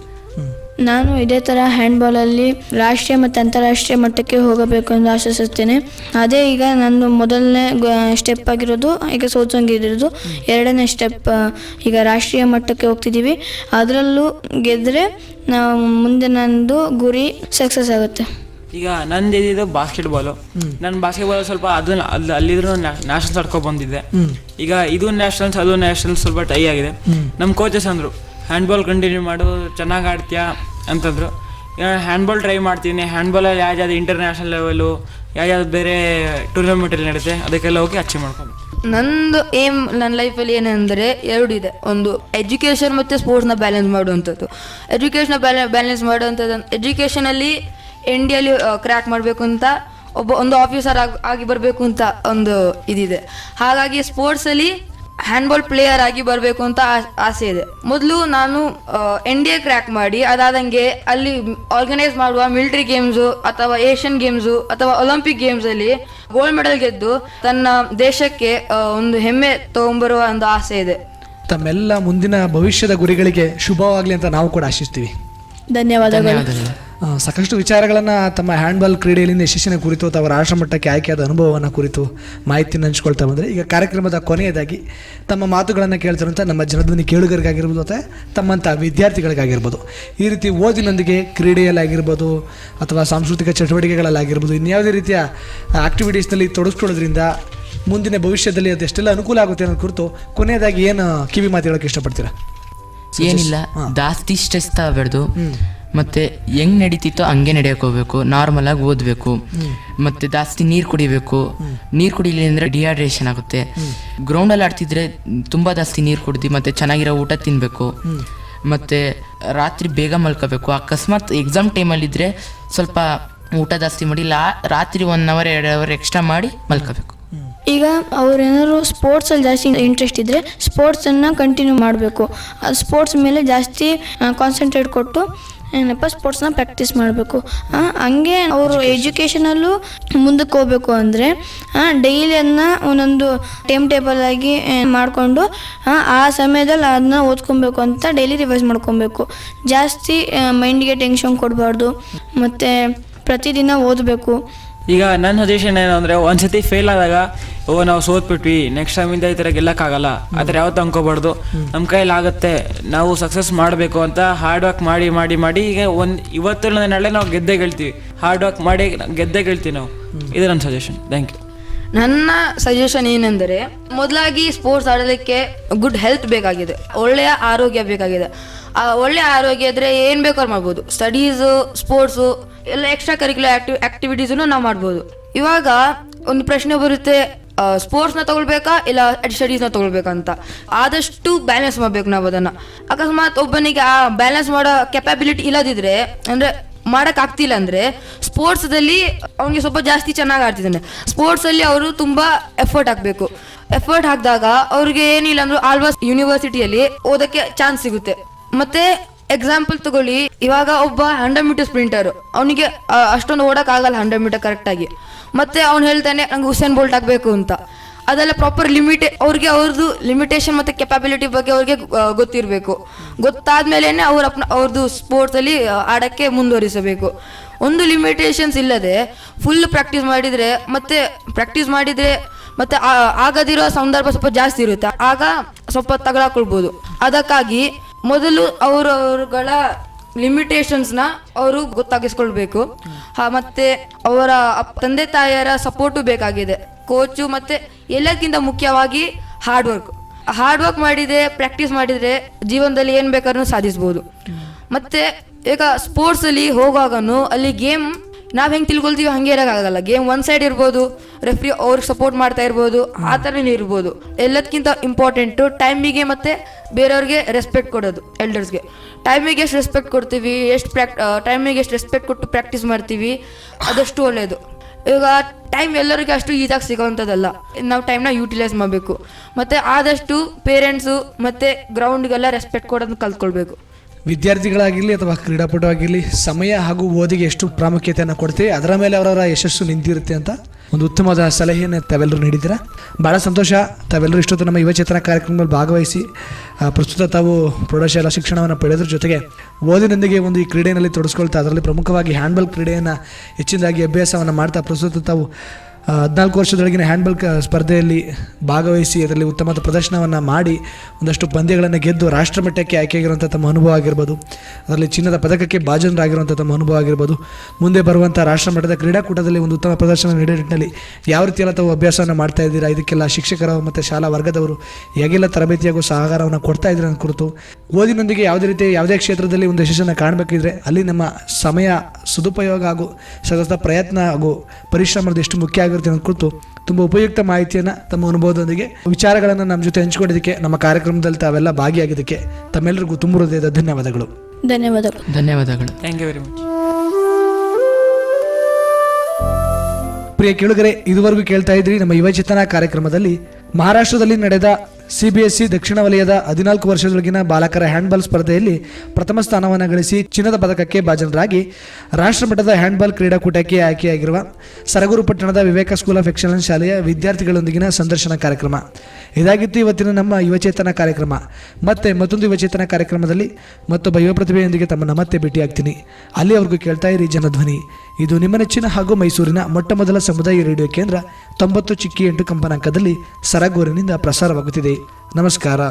ನಾನು ಇದೇ ಥರ ಹ್ಯಾಂಡ್ಬಾಲಲ್ಲಿ ರಾಷ್ಟ್ರೀಯ ಮತ್ತು ಅಂತಾರಾಷ್ಟ್ರೀಯ ಮಟ್ಟಕ್ಕೆ ಹೋಗಬೇಕು ಎಂದು ಆಶಿಸುತ್ತೇನೆ. ಅದೇ ಈಗ ನಾನು ಮೊದಲನೇ ಸ್ಟೆಪ್ ಆಗಿರೋದು ಈಗ ಸೋತಂಗಿರೋದು ಎರಡನೇ ಸ್ಟೆಪ್ ಈಗ ರಾಷ್ಟ್ರೀಯ ಮಟ್ಟಕ್ಕೆ ಹೋಗ್ತಿದ್ದೀವಿ. ಅದರಲ್ಲೂ ಗೆದ್ದರೆ ನಾವು ಮುಂದೆ ನಂದು ಗುರಿ ಸಕ್ಸಸ್ ಆಗುತ್ತೆ. ಈಗ ನಂದು ಇದ್ದಿದ್ದು ಬಾಸ್ಕೆಟ್ಬಾಲು ನನ್ನ ಬಾಸ್ಕೆಟ್ಬಾಲ್ ಸ್ವಲ್ಪ ಅದನ್ನ ಅಲ್ಲಿ ಅಲ್ಲಿದ್ರು ನ್ಯಾಷನಲ್ಸ್ ಆಡ್ಕೊ ಬಂದಿದ್ದೆ. ಈಗ ಇದು ನ್ಯಾಷನಲ್ಸ್ ಅದು ನ್ಯಾಷನಲ್ಸ್ ಸ್ವಲ್ಪ ಟೈ ಆಗಿದೆ. ನಮ್ಮ ಕೋಚಸ್ ಅಂದರು ಹ್ಯಾಂಡ್ಬಾಲ್ ಕಂಟಿನ್ಯೂ ಮಾಡು ಚೆನ್ನಾಗಿ ಆಡ್ತೀಯಾ? ಅಂತಂದರು. ಹ್ಯಾಂಡ್ಬಾಲ್ ಟ್ರೈ ಮಾಡ್ತೀನಿ. ಹ್ಯಾಂಡ್ಬಾಲಲ್ಲಿ ಯಾವ್ದು ಇಂಟರ್ನ್ಯಾಷನಲ್ ಲೆವೆಲು ಯಾವ್ಯಾವ್ದು ಬೇರೆ ಟೂರ್ನಮೆಂಟಲ್ಲಿ ನಡೆಯುತ್ತೆ ಅದಕ್ಕೆಲ್ಲ ಹೋಗಿ ಅಚೀವ್ ಮಾಡ್ಕೊಂಡು. ನಂದು ಏಮ್ ನನ್ನ ಲೈಫಲ್ಲಿ ಏನಂದರೆ ಇದೆ. ಒಂದು ಎಜುಕೇಷನ್ ಮತ್ತು ಸ್ಪೋರ್ಟ್ಸ್ನ ಬ್ಯಾಲೆನ್ಸ್ ಮಾಡುವಂಥದ್ದು. ಎಜುಕೇಷನ್ ಬ್ಯಾಲೆ ಬ್ಯಾಲೆನ್ಸ್ ಮಾಡುವಂಥದ್ದು ಎಜುಕೇಷನಲ್ಲಿ ಇಂಡಿಯಲ್ಲಿ ಕ್ರ್ಯಾಕ್ ಮಾಡಬೇಕು ಅಂತ, ಒಬ್ಬ, ಒಂದು ಆಫೀಸರ್ ಆಗಿ ಆಗಿ ಬರಬೇಕು ಅಂತ ಒಂದು ಇದಿದೆ. ಹಾಗಾಗಿ ಸ್ಪೋರ್ಟ್ಸಲ್ಲಿ ಹ್ಯಾಂಡ್ಬಾಲ್ ಪ್ಲೇಯರ್ ಆಗಿ ಬರಬೇಕು ಅಂತ ಆಸೆ ಇದೆ. ಮೊದಲು ನಾನು ಎನ್ ಡಿ ಎ ಕ್ರ್ಯಾಕ್ ಮಾಡಿ ಅದಾದಂಗೆ ಅಲ್ಲಿ ಆರ್ಗನೈಸ್ ಮಾಡುವ ಮಿಲಿಟರಿ ಗೇಮ್ಸು ಅಥವಾ ಏಷ್ಯನ್ ಗೇಮ್ಸು ಅಥವಾ ಒಲಿಂಪಿಕ್ ಗೇಮ್ಸಲ್ಲಿ ಗೋಲ್ಡ್ ಮೆಡಲ್ ಗೆದ್ದು ತನ್ನ ದೇಶಕ್ಕೆ ಒಂದು ಹೆಮ್ಮೆ ತಗೊಂಬರುವ ಒಂದು ಆಸೆ ಇದೆ. ತಮ್ಮೆಲ್ಲ ಮುಂದಿನ ಭವಿಷ್ಯದ ಗುರಿಗಳಿಗೆ ಶುಭವಾಗಲಿ ಅಂತ ನಾವು ಕೂಡ ಆಶಿಸ್ತೀವಿ. ಧನ್ಯವಾದಗಳು. ಸಾಕಷ್ಟು ವಿಚಾರಗಳನ್ನು ತಮ್ಮ ಹ್ಯಾಂಡ್ಬಾಲ್ ಕ್ರೀಡೆಯಲ್ಲಿನ ಯಶಸ್ಸಿನ ಕುರಿತು ಅಥವಾ ರಾಷ್ಟ್ರ ಮಟ್ಟಕ್ಕೆ ಆಯ್ಕೆಯಾದ ಅನುಭವವನ್ನು ಕುರಿತು ಮಾಹಿತಿಯನ್ನು ಹಂಚ್ಕೊಳ್ತಾ ಬಂದರೆ ಈಗ ಕಾರ್ಯಕ್ರಮದ ಕೊನೆಯದಾಗಿ ತಮ್ಮ ಮಾತುಗಳನ್ನು ಕೇಳ್ತಿರುವಂಥ ನಮ್ಮ ಜನಧ್ವನಿ ಕೇಳುಗರಿಗಾಗಿರ್ಬೋದು ಮತ್ತು ತಮ್ಮಂಥ ವಿದ್ಯಾರ್ಥಿಗಳಿಗಾಗಿರ್ಬೋದು. ಈ ರೀತಿ ಓದಿನೊಂದಿಗೆ ಕ್ರೀಡೆಯಲ್ಲಾಗಿರ್ಬೋದು ಅಥವಾ ಸಾಂಸ್ಕೃತಿಕ ಚಟುವಟಿಕೆಗಳಲ್ಲಾಗಿರ್ಬೋದು ಇನ್ಯಾವುದೇ ರೀತಿಯ ಆಕ್ಟಿವಿಟೀಸ್ನಲ್ಲಿ ತೊಡಸ್ಕೊಳ್ಳೋದ್ರಿಂದ ಮುಂದಿನ ಭವಿಷ್ಯದಲ್ಲಿ ಅದೆಷ್ಟೆಲ್ಲ ಅನುಕೂಲ ಆಗುತ್ತೆ ಅನ್ನೋ ಕುರಿತು ಕೊನೆಯದಾಗಿ ಏನು ಕಿವಿ ಮಾತು ಹೇಳೋಕ್ಕೆ ಇಷ್ಟಪಡ್ತೀರಾ? ಏನಿಲ್ಲ ಜಾಸ್ತಿ ಸ್ಟ್ರೆಸ್ ತಗೋಬಾರ್ದು ಮತ್ತೆ ಹೆಂಗ್ ನಡೀತಿತ್ತೋ ಹಂಗೆ ನಡೆಯಕ್ಕೆ ಹೋಗ್ಬೇಕು ನಾರ್ಮಲ್ ಆಗಿ ಓದಬೇಕು. ಮತ್ತೆ ಜಾಸ್ತಿ ನೀರು ಕುಡಿಬೇಕು. ನೀರು ಕುಡಿಲಿಲ್ಲ ಅಂದ್ರೆ ಡಿಹೈಡ್ರೇಷನ್ ಆಗುತ್ತೆ. ಗ್ರೌಂಡಲ್ಲಿ ಆಡ್ತಿದ್ರೆ ತುಂಬಾ ಜಾಸ್ತಿ ನೀರು ಕುಡ್ದು ಮತ್ತೆ ಚೆನ್ನಾಗಿರೋ ಊಟ ತಿನ್ಬೇಕು. ಮತ್ತೆ ರಾತ್ರಿ ಬೇಗ ಮಲ್ಕೋಬೇಕು. ಅಕಸ್ಮಾತ್ ಎಕ್ಸಾಮ್ ಟೈಮಲ್ಲಿದ್ದರೆ ಸ್ವಲ್ಪ ಊಟ ಜಾಸ್ತಿ ಮಾಡಿ ಲಾ ರಾತ್ರಿ ಒನ್ ಅವರ್ ಎರಡು ಅವರ್ ಎಕ್ಸ್ಟ್ರಾ ಮಾಡಿ ಮಲ್ಕೋಬೇಕು. ಈಗ ಅವ್ರೇನಾದ್ರು ಸ್ಪೋರ್ಟ್ಸಲ್ಲಿ ಜಾಸ್ತಿ ಇಂಟ್ರೆಸ್ಟ್ ಇದ್ದರೆ ಸ್ಪೋರ್ಟ್ಸನ್ನು ಕಂಟಿನ್ಯೂ ಮಾಡಬೇಕು. ಸ್ಪೋರ್ಟ್ಸ್ ಮೇಲೆ ಜಾಸ್ತಿ ಕಾನ್ಸಂಟ್ರೇಟ್ ಕೊಟ್ಟು ಏನಪ್ಪ ಸ್ಪೋರ್ಟ್ಸ್ನ ಪ್ರಾಕ್ಟೀಸ್ ಮಾಡಬೇಕು. ಹಂಗೆ ಅವರು ಎಜುಕೇಷನಲ್ಲೂ ಮುಂದಕ್ಕೆ ಹೋಗಬೇಕು ಅಂದರೆ ಡೈಲಿ ಅದನ್ನ ಒಂದೊಂದು ಟೈಮ್ ಟೇಬಲ್ ಆಗಿ ಮಾಡಿಕೊಂಡು, ಆ ಸಮಯದಲ್ಲಿ ಅದನ್ನ ಓದ್ಕೊಬೇಕು ಅಂತ ಡೈಲಿ ರಿವೈಸ್ ಮಾಡ್ಕೊಬೇಕು. ಜಾಸ್ತಿ ಮೈಂಡ್ಗೆ ಟೆನ್ಷನ್ ಕೊಡಬಾರ್ದು. ಮತ್ತು ಪ್ರತಿದಿನ ಓದಬೇಕು. ಈಗ ನನ್ನ ಸಜೆಷನ್ ಏನು ಅಂದರೆ ಒಂದ್ಸತಿ ಫೇಲ್ ಆದಾಗ, ಓ, ನಾವು ಸೋತ್ಬಿಟ್ವಿ ನೆಕ್ಸ್ಟ್ ಟೈಮಿಂದ ಈ ಥರ ಗೆಲ್ಲಕ್ಕಾಗಲ್ಲ. ಆ ಥರ ಯಾವತ್ತು ಅನ್ಕೋಬಾರ್ದು. ನಮ್ಮ ಕೈಯಲ್ಲಿ ಆಗುತ್ತೆ, ನಾವು ಸಕ್ಸಸ್ ಮಾಡಬೇಕು ಅಂತ ಹಾರ್ಡ್ ವರ್ಕ್ ಮಾಡಿ ಮಾಡಿ ಮಾಡಿ, ಈಗ ಒಂದು ಇವತ್ತು ನಾಳೆ ನಾವು ಗೆದ್ದೆ ಹೇಳ್ತೀವಿ ಹಾರ್ಡ್ ವರ್ಕ್ ಮಾಡಿ, ಗೆದ್ದೆ ಹೇಳ್ತೀವಿ ನಾವು. ಇದು ನನ್ನ ಸಜೆಷನ್ ಥ್ಯಾಂಕ್ ಯು ನನ್ನ ಸಜೆಷನ್ ಏನೆಂದರೆ, ಮೊದಲಾಗಿ ಸ್ಪೋರ್ಟ್ಸ್ ಆಡಲಿಕ್ಕೆ ಗುಡ್ ಹೆಲ್ತ್ ಬೇಕಾಗಿದೆ. ಒಳ್ಳೆಯ ಆರೋಗ್ಯ ಬೇಕಾಗಿದೆ. ಒಳ್ಳೆ ಆರೋಗ್ಯ ಇದ್ರೆ ಏನು ಬೇಕಾದ್ರೂ ಮಾಡ್ಬೋದು. ಸ್ಟಡೀಸು ಸ್ಪೋರ್ಟ್ಸು ಎಲ್ಲ ಎಕ್ಸ್ಟ್ರಾ ಕರಿಕ್ಯುಲರ್ ಆಕ್ಟಿವ್ ಆಕ್ಟಿವಿಟೀಸನ್ನು ನಾವು ಮಾಡ್ಬೋದು. ಇವಾಗ ಒಂದು ಪ್ರಶ್ನೆ ಬರುತ್ತೆ ಸ್ಪೋರ್ಟ್ಸ್ನ ತಗೊಳ್ಬೇಕಾ ಇಲ್ಲ ಸ್ಟಡೀಸ್ನ ತಗೊಳ್ಬೇಕಂತ? ಆದಷ್ಟು ಬ್ಯಾಲೆನ್ಸ್ ಮಾಡಬೇಕು ನಾವು ಅದನ್ನು. ಅಕಸ್ಮಾತ್ ಒಬ್ಬನಿಗೆ ಆ ಬ್ಯಾಲೆನ್ಸ್ ಮಾಡೋ ಕೆಪಾಬಿಲಿಟಿ ಇಲ್ಲದಿದ್ರೆ, ಅಂದರೆ ಮಾಡೋಕ್ಕಾಗ್ತಿಲ್ಲ ಅಂದರೆ ಸ್ಪೋರ್ಟ್ಸ್ದಲ್ಲಿ ಅವನಿಗೆ ಸ್ವಲ್ಪ ಜಾಸ್ತಿ ಚೆನ್ನಾಗಿ ಆಡ್ತಿದ್ದಾನೆ. ಸ್ಪೋರ್ಟ್ಸಲ್ಲಿ ಅವರು ತುಂಬ ಎಫರ್ಟ್ ಹಾಕಬೇಕು. ಎಫರ್ಟ್ ಹಾಕಿದಾಗ ಅವ್ರಿಗೆ ಏನಿಲ್ಲ ಅಂದರೂ ಆಲ್ವಾಸ್ ಯೂನಿವರ್ಸಿಟಿಯಲ್ಲಿ ಓದಕ್ಕೆ ಚಾನ್ಸ್ ಸಿಗುತ್ತೆ. ಮತ್ತೆ ಎಕ್ಸಾಂಪಲ್ ತಗೊಳ್ಳಿ. ಇವಾಗ ಒಬ್ಬ ಹಂಡ್ರೆಡ್ ಮೀಟರ್ ಸ್ಪ್ರಿಂಟರ್ ಅವನಿಗೆ ಅಷ್ಟೊಂದು ಓಡಕ್ ಆಗಲ್ಲ ಹಂಡ್ರೆಡ್ ಮೀಟರ್ ಕರೆಕ್ಟಾಗಿ ಮತ್ತೆ ಅವ್ನು ಹೇಳ್ತಾನೆ, ನಂಗೆ ಹುಸೇನ್ ಬೋಲ್ಟ್ ಆಗಬೇಕು ಅಂತ. ಅದೆಲ್ಲ ಪ್ರಾಪರ್ ಲಿಮಿಟ್ ಅವ್ರಿಗೆ ಅವ್ರದ್ದು ಲಿಮಿಟೇಷನ್ ಮತ್ತು ಕೆಪಾಬಿಲಿಟಿ ಬಗ್ಗೆ ಅವ್ರಿಗೆ ಗೊತ್ತಿರಬೇಕು. ಗೊತ್ತಾದ್ಮೇಲೆ ಅವ್ರ ಅವ್ರದ್ದು ಸ್ಪೋರ್ಟ್ಸಲ್ಲಿ ಆಡಕ್ಕೆ ಮುಂದುವರಿಸಬೇಕು. ಒಂದು ಲಿಮಿಟೇಷನ್ಸ್ ಇಲ್ಲದೆ ಫುಲ್ ಪ್ರಾಕ್ಟೀಸ್ ಮಾಡಿದರೆ, ಮತ್ತೆ ಪ್ರಾಕ್ಟೀಸ್ ಮಾಡಿದರೆ, ಮತ್ತೆ ಆಗದಿರೋ ಸಂದರ್ಭ ಸ್ವಲ್ಪ ಜಾಸ್ತಿ ಇರುತ್ತೆ. ಆಗ ಸ್ವಲ್ಪ ತಗೊಳಕೊಳ್ಬೋದು. ಅದಕ್ಕಾಗಿ ಮೊದಲು ಅವರವರುಗಳ ಲಿಮಿಟೇಷನ್ಸ್ನ ಅವರು ಗೊತ್ತಾಗಿಸ್ಕೊಳ್ಬೇಕು. ಮತ್ತೆ ಅವರ ತಂದೆ, ತಾಯಿಯರ ಸಪೋರ್ಟು ಬೇಕಾಗಿದೆ. ಕೋಚು ಮತ್ತೆ ಎಲ್ಲಕ್ಕಿಂತ ಮುಖ್ಯವಾಗಿ ಹಾರ್ಡ್ ವರ್ಕ್ ಹಾರ್ಡ್ ವರ್ಕ್ ಮಾಡಿದ್ರೆ ಪ್ರಾಕ್ಟೀಸ್ ಮಾಡಿದರೆ ಜೀವನದಲ್ಲಿ ಏನು ಬೇಕಾದ್ರೂ ಸಾಧಿಸ್ಬೋದು. ಮತ್ತೆ ಈಗ ಸ್ಪೋರ್ಟ್ಸಲ್ಲಿ ಹೋಗುವಾಗನು ಅಲ್ಲಿ ಗೇಮ್ ನಾವ್ ಹೆಂಗೆ ತಿಳ್ಕೊಳ್ತೀವಿ ಹಂಗೆ ಇರೋಕ್ಕಾಗಲ್ಲ ಗೇಮ್ ಒನ್ ಸೈಡ್ ಇರ್ಬೋದು ರೆಫ್ರಿ ಅವ್ರಿಗೆ ಸಪೋರ್ಟ್ ಮಾಡ್ತಾ ಇರ್ಬೋದು ಆ ಥರನೇ ಇರ್ಬೋದು. ಎಲ್ಲದಕ್ಕಿಂತ ಇಂಪಾರ್ಟೆಂಟು ಟೈಮಿಗೆ ಮತ್ತು ಬೇರೆಯವ್ರಿಗೆ ರೆಸ್ಪೆಕ್ಟ್ ಕೊಡೋದು ಎಲ್ಡರ್ಸ್ಗೆ ಟೈಮಿಗೆ ಎಷ್ಟು ರೆಸ್ಪೆಕ್ಟ್ ಕೊಡ್ತೀವಿ ಎಷ್ಟು ಪ್ರಾಕ್ ಟೈಮಿಗೆ ಎಷ್ಟು ರೆಸ್ಪೆಕ್ಟ್ ಕೊಟ್ಟು ಪ್ರಾಕ್ಟೀಸ್ ಮಾಡ್ತೀವಿ ಅದಷ್ಟು ಒಳ್ಳೆಯದು ಇವಾಗ ಟೈಮ್ ಎಲ್ಲರಿಗೂ ಅಷ್ಟು ಈಜಾಗಿ ಸಿಗೋವಂಥದ್ದಲ್ಲ. ನಾವು ಟೈಮ್ನ ಯೂಟಿಲೈಸ್ ಮಾಡಬೇಕು. ಮತ್ತು ಆದಷ್ಟು ಪೇರೆಂಟ್ಸು ಮತ್ತು ಗ್ರೌಂಡ್ಗೆಲ್ಲ ರೆಸ್ಪೆಕ್ಟ್ ಕೊಡೋದನ್ನ ಕಲ್ತ್ಕೊಳ್ಬೇಕು. ವಿದ್ಯಾರ್ಥಿಗಳಾಗಿರಲಿ ಅಥವಾ ಕ್ರೀಡಾಪಟು ಆಗಿರಲಿ ಸಮಯ ಹಾಗೂ ಓದಿಗೆ ಎಷ್ಟು ಪ್ರಾಮುಖ್ಯತೆಯನ್ನು ಕೊಡ್ತೀವಿ ಅದರ ಮೇಲೆ ಅವರವರ ಯಶಸ್ಸು ನಿಂತಿರುತ್ತೆ ಅಂತ ಒಂದು ಉತ್ತಮವಾದ ಸಲಹೆಯನ್ನು ತಾವೆಲ್ಲರೂ ನೀಡಿದ್ದೀರಾ? ಭಾಳ ಸಂತೋಷ. ತಾವೆಲ್ಲರೂ ಇಷ್ಟೊತ್ತು ನಮ್ಮ ಯುವಚೇತನ ಕಾರ್ಯಕ್ರಮದಲ್ಲಿ ಭಾಗವಹಿಸಿ ಪ್ರಸ್ತುತ ತಾವು ಪ್ರೌಢಶಾಲಾ ಶಿಕ್ಷಣವನ್ನು ಪಡೆಯೋದ್ರ ಜೊತೆಗೆ ಓದಿನೊಂದಿಗೆ ಒಂದು ಈ ಕ್ರೀಡೆಯಲ್ಲಿ ತೊಡಸ್ಕೊಳ್ತಾ ಅದರಲ್ಲಿ ಪ್ರಮುಖವಾಗಿ ಹ್ಯಾಂಡ್ಬಾಲ್ ಕ್ರೀಡೆಯನ್ನು ಹೆಚ್ಚಿನದಾಗಿ ಅಭ್ಯಾಸವನ್ನು ಮಾಡ್ತಾ, ಪ್ರಸ್ತುತ ತಾವು ಹದಿನಾಲ್ಕು ವರ್ಷದೊಳಗಿನ ಹ್ಯಾಂಡ್ಬಾಲ್ ಸ್ಪರ್ಧೆಯಲ್ಲಿ ಭಾಗವಹಿಸಿ ಅದರಲ್ಲಿ ಉತ್ತಮ ಪ್ರದರ್ಶನವನ್ನು ಮಾಡಿ ಒಂದಷ್ಟು ಪಂದ್ಯಗಳನ್ನು ಗೆದ್ದು ರಾಷ್ಟ್ರಮಟ್ಟಕ್ಕೆ ಆಯ್ಕೆಯಾಗಿರುವಂಥ ತಮ್ಮ ಅನುಭವ ಆಗಿರ್ಬೋದು. ಅದರಲ್ಲಿ ಚಿನ್ನದ ಪದಕಕ್ಕೆ ಭಾಜನರಾಗಿರುವಂಥ ತಮ್ಮ ಅನುಭವ ಆಗಿರ್ಬೋದು. ಮುಂದೆ ಬರುವಂಥ ರಾಷ್ಟ್ರಮಟ್ಟದ ಕ್ರೀಡಾಕೂಟದಲ್ಲಿ ಒಂದು ಉತ್ತಮ ಪ್ರದರ್ಶನ ನೀಡೋ ನಿಟ್ಟಿನಲ್ಲಿ ಯಾವ ರೀತಿಯೆಲ್ಲ ತಾವು ಅಭ್ಯಾಸವನ್ನು ಮಾಡ್ತಾ ಇದ್ದೀರಾ? ಇದಕ್ಕೆಲ್ಲ ಶಿಕ್ಷಕರ ಮತ್ತು ಶಾಲಾ ವರ್ಗದವರು ಹೇಗೆಲ್ಲ ತರಬೇತಿಯಾಗೂ ಸಹಕಾರವನ್ನು ಕೊಡ್ತಾ ಇದ್ದೀರ ಕುರಿತು ಓದಿನೊಂದಿಗೆ ಯಾವುದೇ ರೀತಿ ಯಾವುದೇ ಕ್ಷೇತ್ರದಲ್ಲಿ ಒಂದು ಯಶಸ್ಸನ್ನು ಕಾಣಬೇಕಿದ್ರೆ ಅಲ್ಲಿ ನಮ್ಮ ಸಮಯ ಸದುಪಯೋಗ ಹಾಗೂ ಸತತ ಪ್ರಯತ್ನ ಹಾಗೂ ಪರಿಶ್ರಮದ ಎಷ್ಟು ಮುಖ್ಯ ಆಗಿರುತ್ತೆ ಅನ್ನೋ ಕುರಿತು ತುಂಬ ಉಪಯುಕ್ತ ಮಾಹಿತಿಯನ್ನು ತಮ್ಮ ಅನುಭವದೊಂದಿಗೆ ವಿಚಾರಗಳನ್ನು ನಮ್ಮ ಜೊತೆ ಹಂಚಿಕೊಂಡಿದ್ದಕ್ಕೆ ನಮ್ಮ ಕಾರ್ಯಕ್ರಮದಲ್ಲಿ ತಾವೆಲ್ಲ ಭಾಗಿಯಾಗಿದ್ದಕ್ಕೆ ತಮ್ಮೆಲ್ಲರಿಗೂ ತುಂಬ ಹೃದಯದ ಧನ್ಯವಾದಗಳು. ಧನ್ಯವಾದಗಳು. ಧನ್ಯವಾದಗಳು. ಥ್ಯಾಂಕ್ ಯು ವೆರಿ ಮಚ್ ಪ್ರಿಯ ಕೇಳುಗರೆ ಇದುವರೆಗೂ ಕೇಳ್ತಾ ಇದ್ರಿ ನಮ್ಮ ಯುವಚೇತನ ಕಾರ್ಯಕ್ರಮದಲ್ಲಿ ಮಹಾರಾಷ್ಟ್ರದಲ್ಲಿ ನಡೆದ ಸಿ ಬಿ ಎಸ್ ಸಿ ದಕ್ಷಿಣ ವಲಯದ ಹದಿನಾಲ್ಕು ವರ್ಷದೊಳಗಿನ ಬಾಲಕರ ಹ್ಯಾಂಡ್ಬಾಲ್ ಸ್ಪರ್ಧೆಯಲ್ಲಿ ಪ್ರಥಮ ಸ್ಥಾನವನ್ನು ಗಳಿಸಿ ಚಿನ್ನದ ಪದಕಕ್ಕೆ ಭಾಜನರಾಗಿ ರಾಷ್ಟ್ರಮಟ್ಟದ ಹ್ಯಾಂಡ್ಬಾಲ್ ಕ್ರೀಡಾಕೂಟಕ್ಕೆ ಆಯ್ಕೆಯಾಗಿರುವ ಸರಗೂರು ಪಟ್ಟಣದ ವಿವೇಕ ಸ್ಕೂಲ್ ಆಫ್ ಎಕ್ಸಲೆನ್ಸ್ ಶಾಲೆಯ ವಿದ್ಯಾರ್ಥಿಗಳೊಂದಿಗಿನ ಸಂದರ್ಶನ ಕಾರ್ಯಕ್ರಮ. ಇದಾಗಿತ್ತು ಇವತ್ತಿನ ನಮ್ಮ ಯುವಚೇತನ ಕಾರ್ಯಕ್ರಮ. ಮತ್ತೆ ಮತ್ತೊಂದು ಯುವಚೇತನ ಕಾರ್ಯಕ್ರಮದಲ್ಲಿ ಮತ್ತೊಬ್ಬ ಯುವ ಪ್ರತಿಭೆಯೊಂದಿಗೆ ತಮ್ಮನ್ನು ಮತ್ತೆ ಭೇಟಿಯಾಗ್ತೀನಿ ಅಲ್ಲಿವರೆಗೂ ಕೇಳ್ತಾ ಇರಿ ಜನಧ್ವನಿ. ಇದು ನಿಮ್ಮ ನೆಚ್ಚಿನ ಹಾಗೂ ಮೈಸೂರಿನ ಮೊಟ್ಟ ಮೊದಲ ಸಮುದಾಯ ರೇಡಿಯೋ ಕೇಂದ್ರ ತೊಂಬತ್ತು ಚಿಕ್ಕಿ ಎಂಟು ಕಂಪನಾಂಕದಲ್ಲಿ ಸರಗೂರಿನಿಂದ ಪ್ರಸಾರವಾಗುತ್ತಿದೆ. ನಮಸ್ಕಾರ.